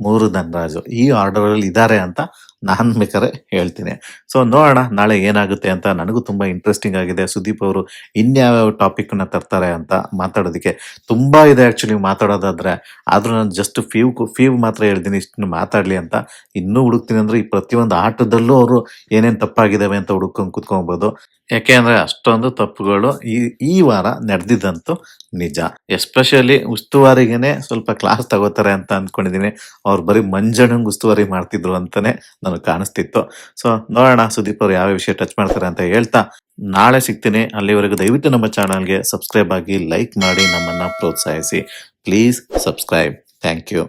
A: ಮೂರು ಧನರಾಜು ಈ ಆರ್ಡರ್ ಅಲ್ಲಿ ಇದ್ದಾರೆ ಅಂತ ನಾನ್ ಬೇಕಾದ್ರೆ ಹೇಳ್ತೀನಿ. ಸೊ ನೋಡೋಣ ನಾಳೆ ಏನಾಗುತ್ತೆ ಅಂತ ನನಗೂ ತುಂಬ ಇಂಟ್ರೆಸ್ಟಿಂಗ್ ಆಗಿದೆ. ಸುದೀಪ್ ಅವರು ಇನ್ಯಾವ್ಯಾವ ಟಾಪಿಕ್ನ ತರ್ತಾರೆ ಅಂತ ಮಾತಾಡೋದಕ್ಕೆ ತುಂಬ ಇದೆ ಆ್ಯಕ್ಚುಲಿ ಮಾತಾಡೋದಾದರೆ. ಆದರೂ ನಾನು ಜಸ್ಟ್ ಫೀವ್ ಫೀವ್ ಮಾತ್ರ ಹೇಳ್ತೀನಿ ಇಷ್ಟನ್ನು ಮಾತಾಡಲಿ ಅಂತ. ಇನ್ನೂ ಹುಡುಕ್ತೀನಿ ಅಂದರೆ ಈ ಪ್ರತಿಯೊಂದು ಆಟದಲ್ಲೂ ಅವರು ಏನೇನು ತಪ್ಪಾಗಿದ್ದಾವೆ ಅಂತ ಹುಡುಕೊಂಡು ಕುತ್ಕೊಬಹುದು ಯಾಕೆ ಅಂದ್ರೆ ಅಷ್ಟೊಂದು ತಪ್ಪುಗಳು ಈ ಈ ವಾರ ನಡೆದಿದ್ದಂತೂ ನಿಜ. ಎಸ್ಪೆಷಲಿ ಉಸ್ತುವಾರಿಗೆನೆ ಸ್ವಲ್ಪ ಕ್ಲಾಸ್ ತಗೋತಾರೆ ಅಂತ ಅಂದ್ಕೊಂಡಿದ್ದೀನಿ ಅವ್ರು ಬರೀ ಮಂಜಣ್ಣಂಗ್ ಉಸ್ತುವಾರಿ ಮಾಡ್ತಿದ್ರು ಅಂತಾನೆ ನನಗೆ ಕಾಣಿಸ್ತಿತ್ತು. ಸೊ ನೋಡೋಣ ಸುದೀಪ್ ಅವ್ರು ಯಾವ ವಿಷಯ ಟಚ್ ಮಾಡ್ತಾರೆ ಅಂತ ಹೇಳ್ತಾ. ನಾಳೆ ಸಿಗ್ತೀನಿ. ಅಲ್ಲಿವರೆಗೂ ದಯವಿಟ್ಟು ನಮ್ಮ ಚಾನಲ್ಗೆ ಸಬ್ಸ್ಕ್ರೈಬ್ ಆಗಿ ಲೈಕ್ ಮಾಡಿ ನಮ್ಮನ್ನ ಪ್ರೋತ್ಸಾಹಿಸಿ. Please subscribe thank you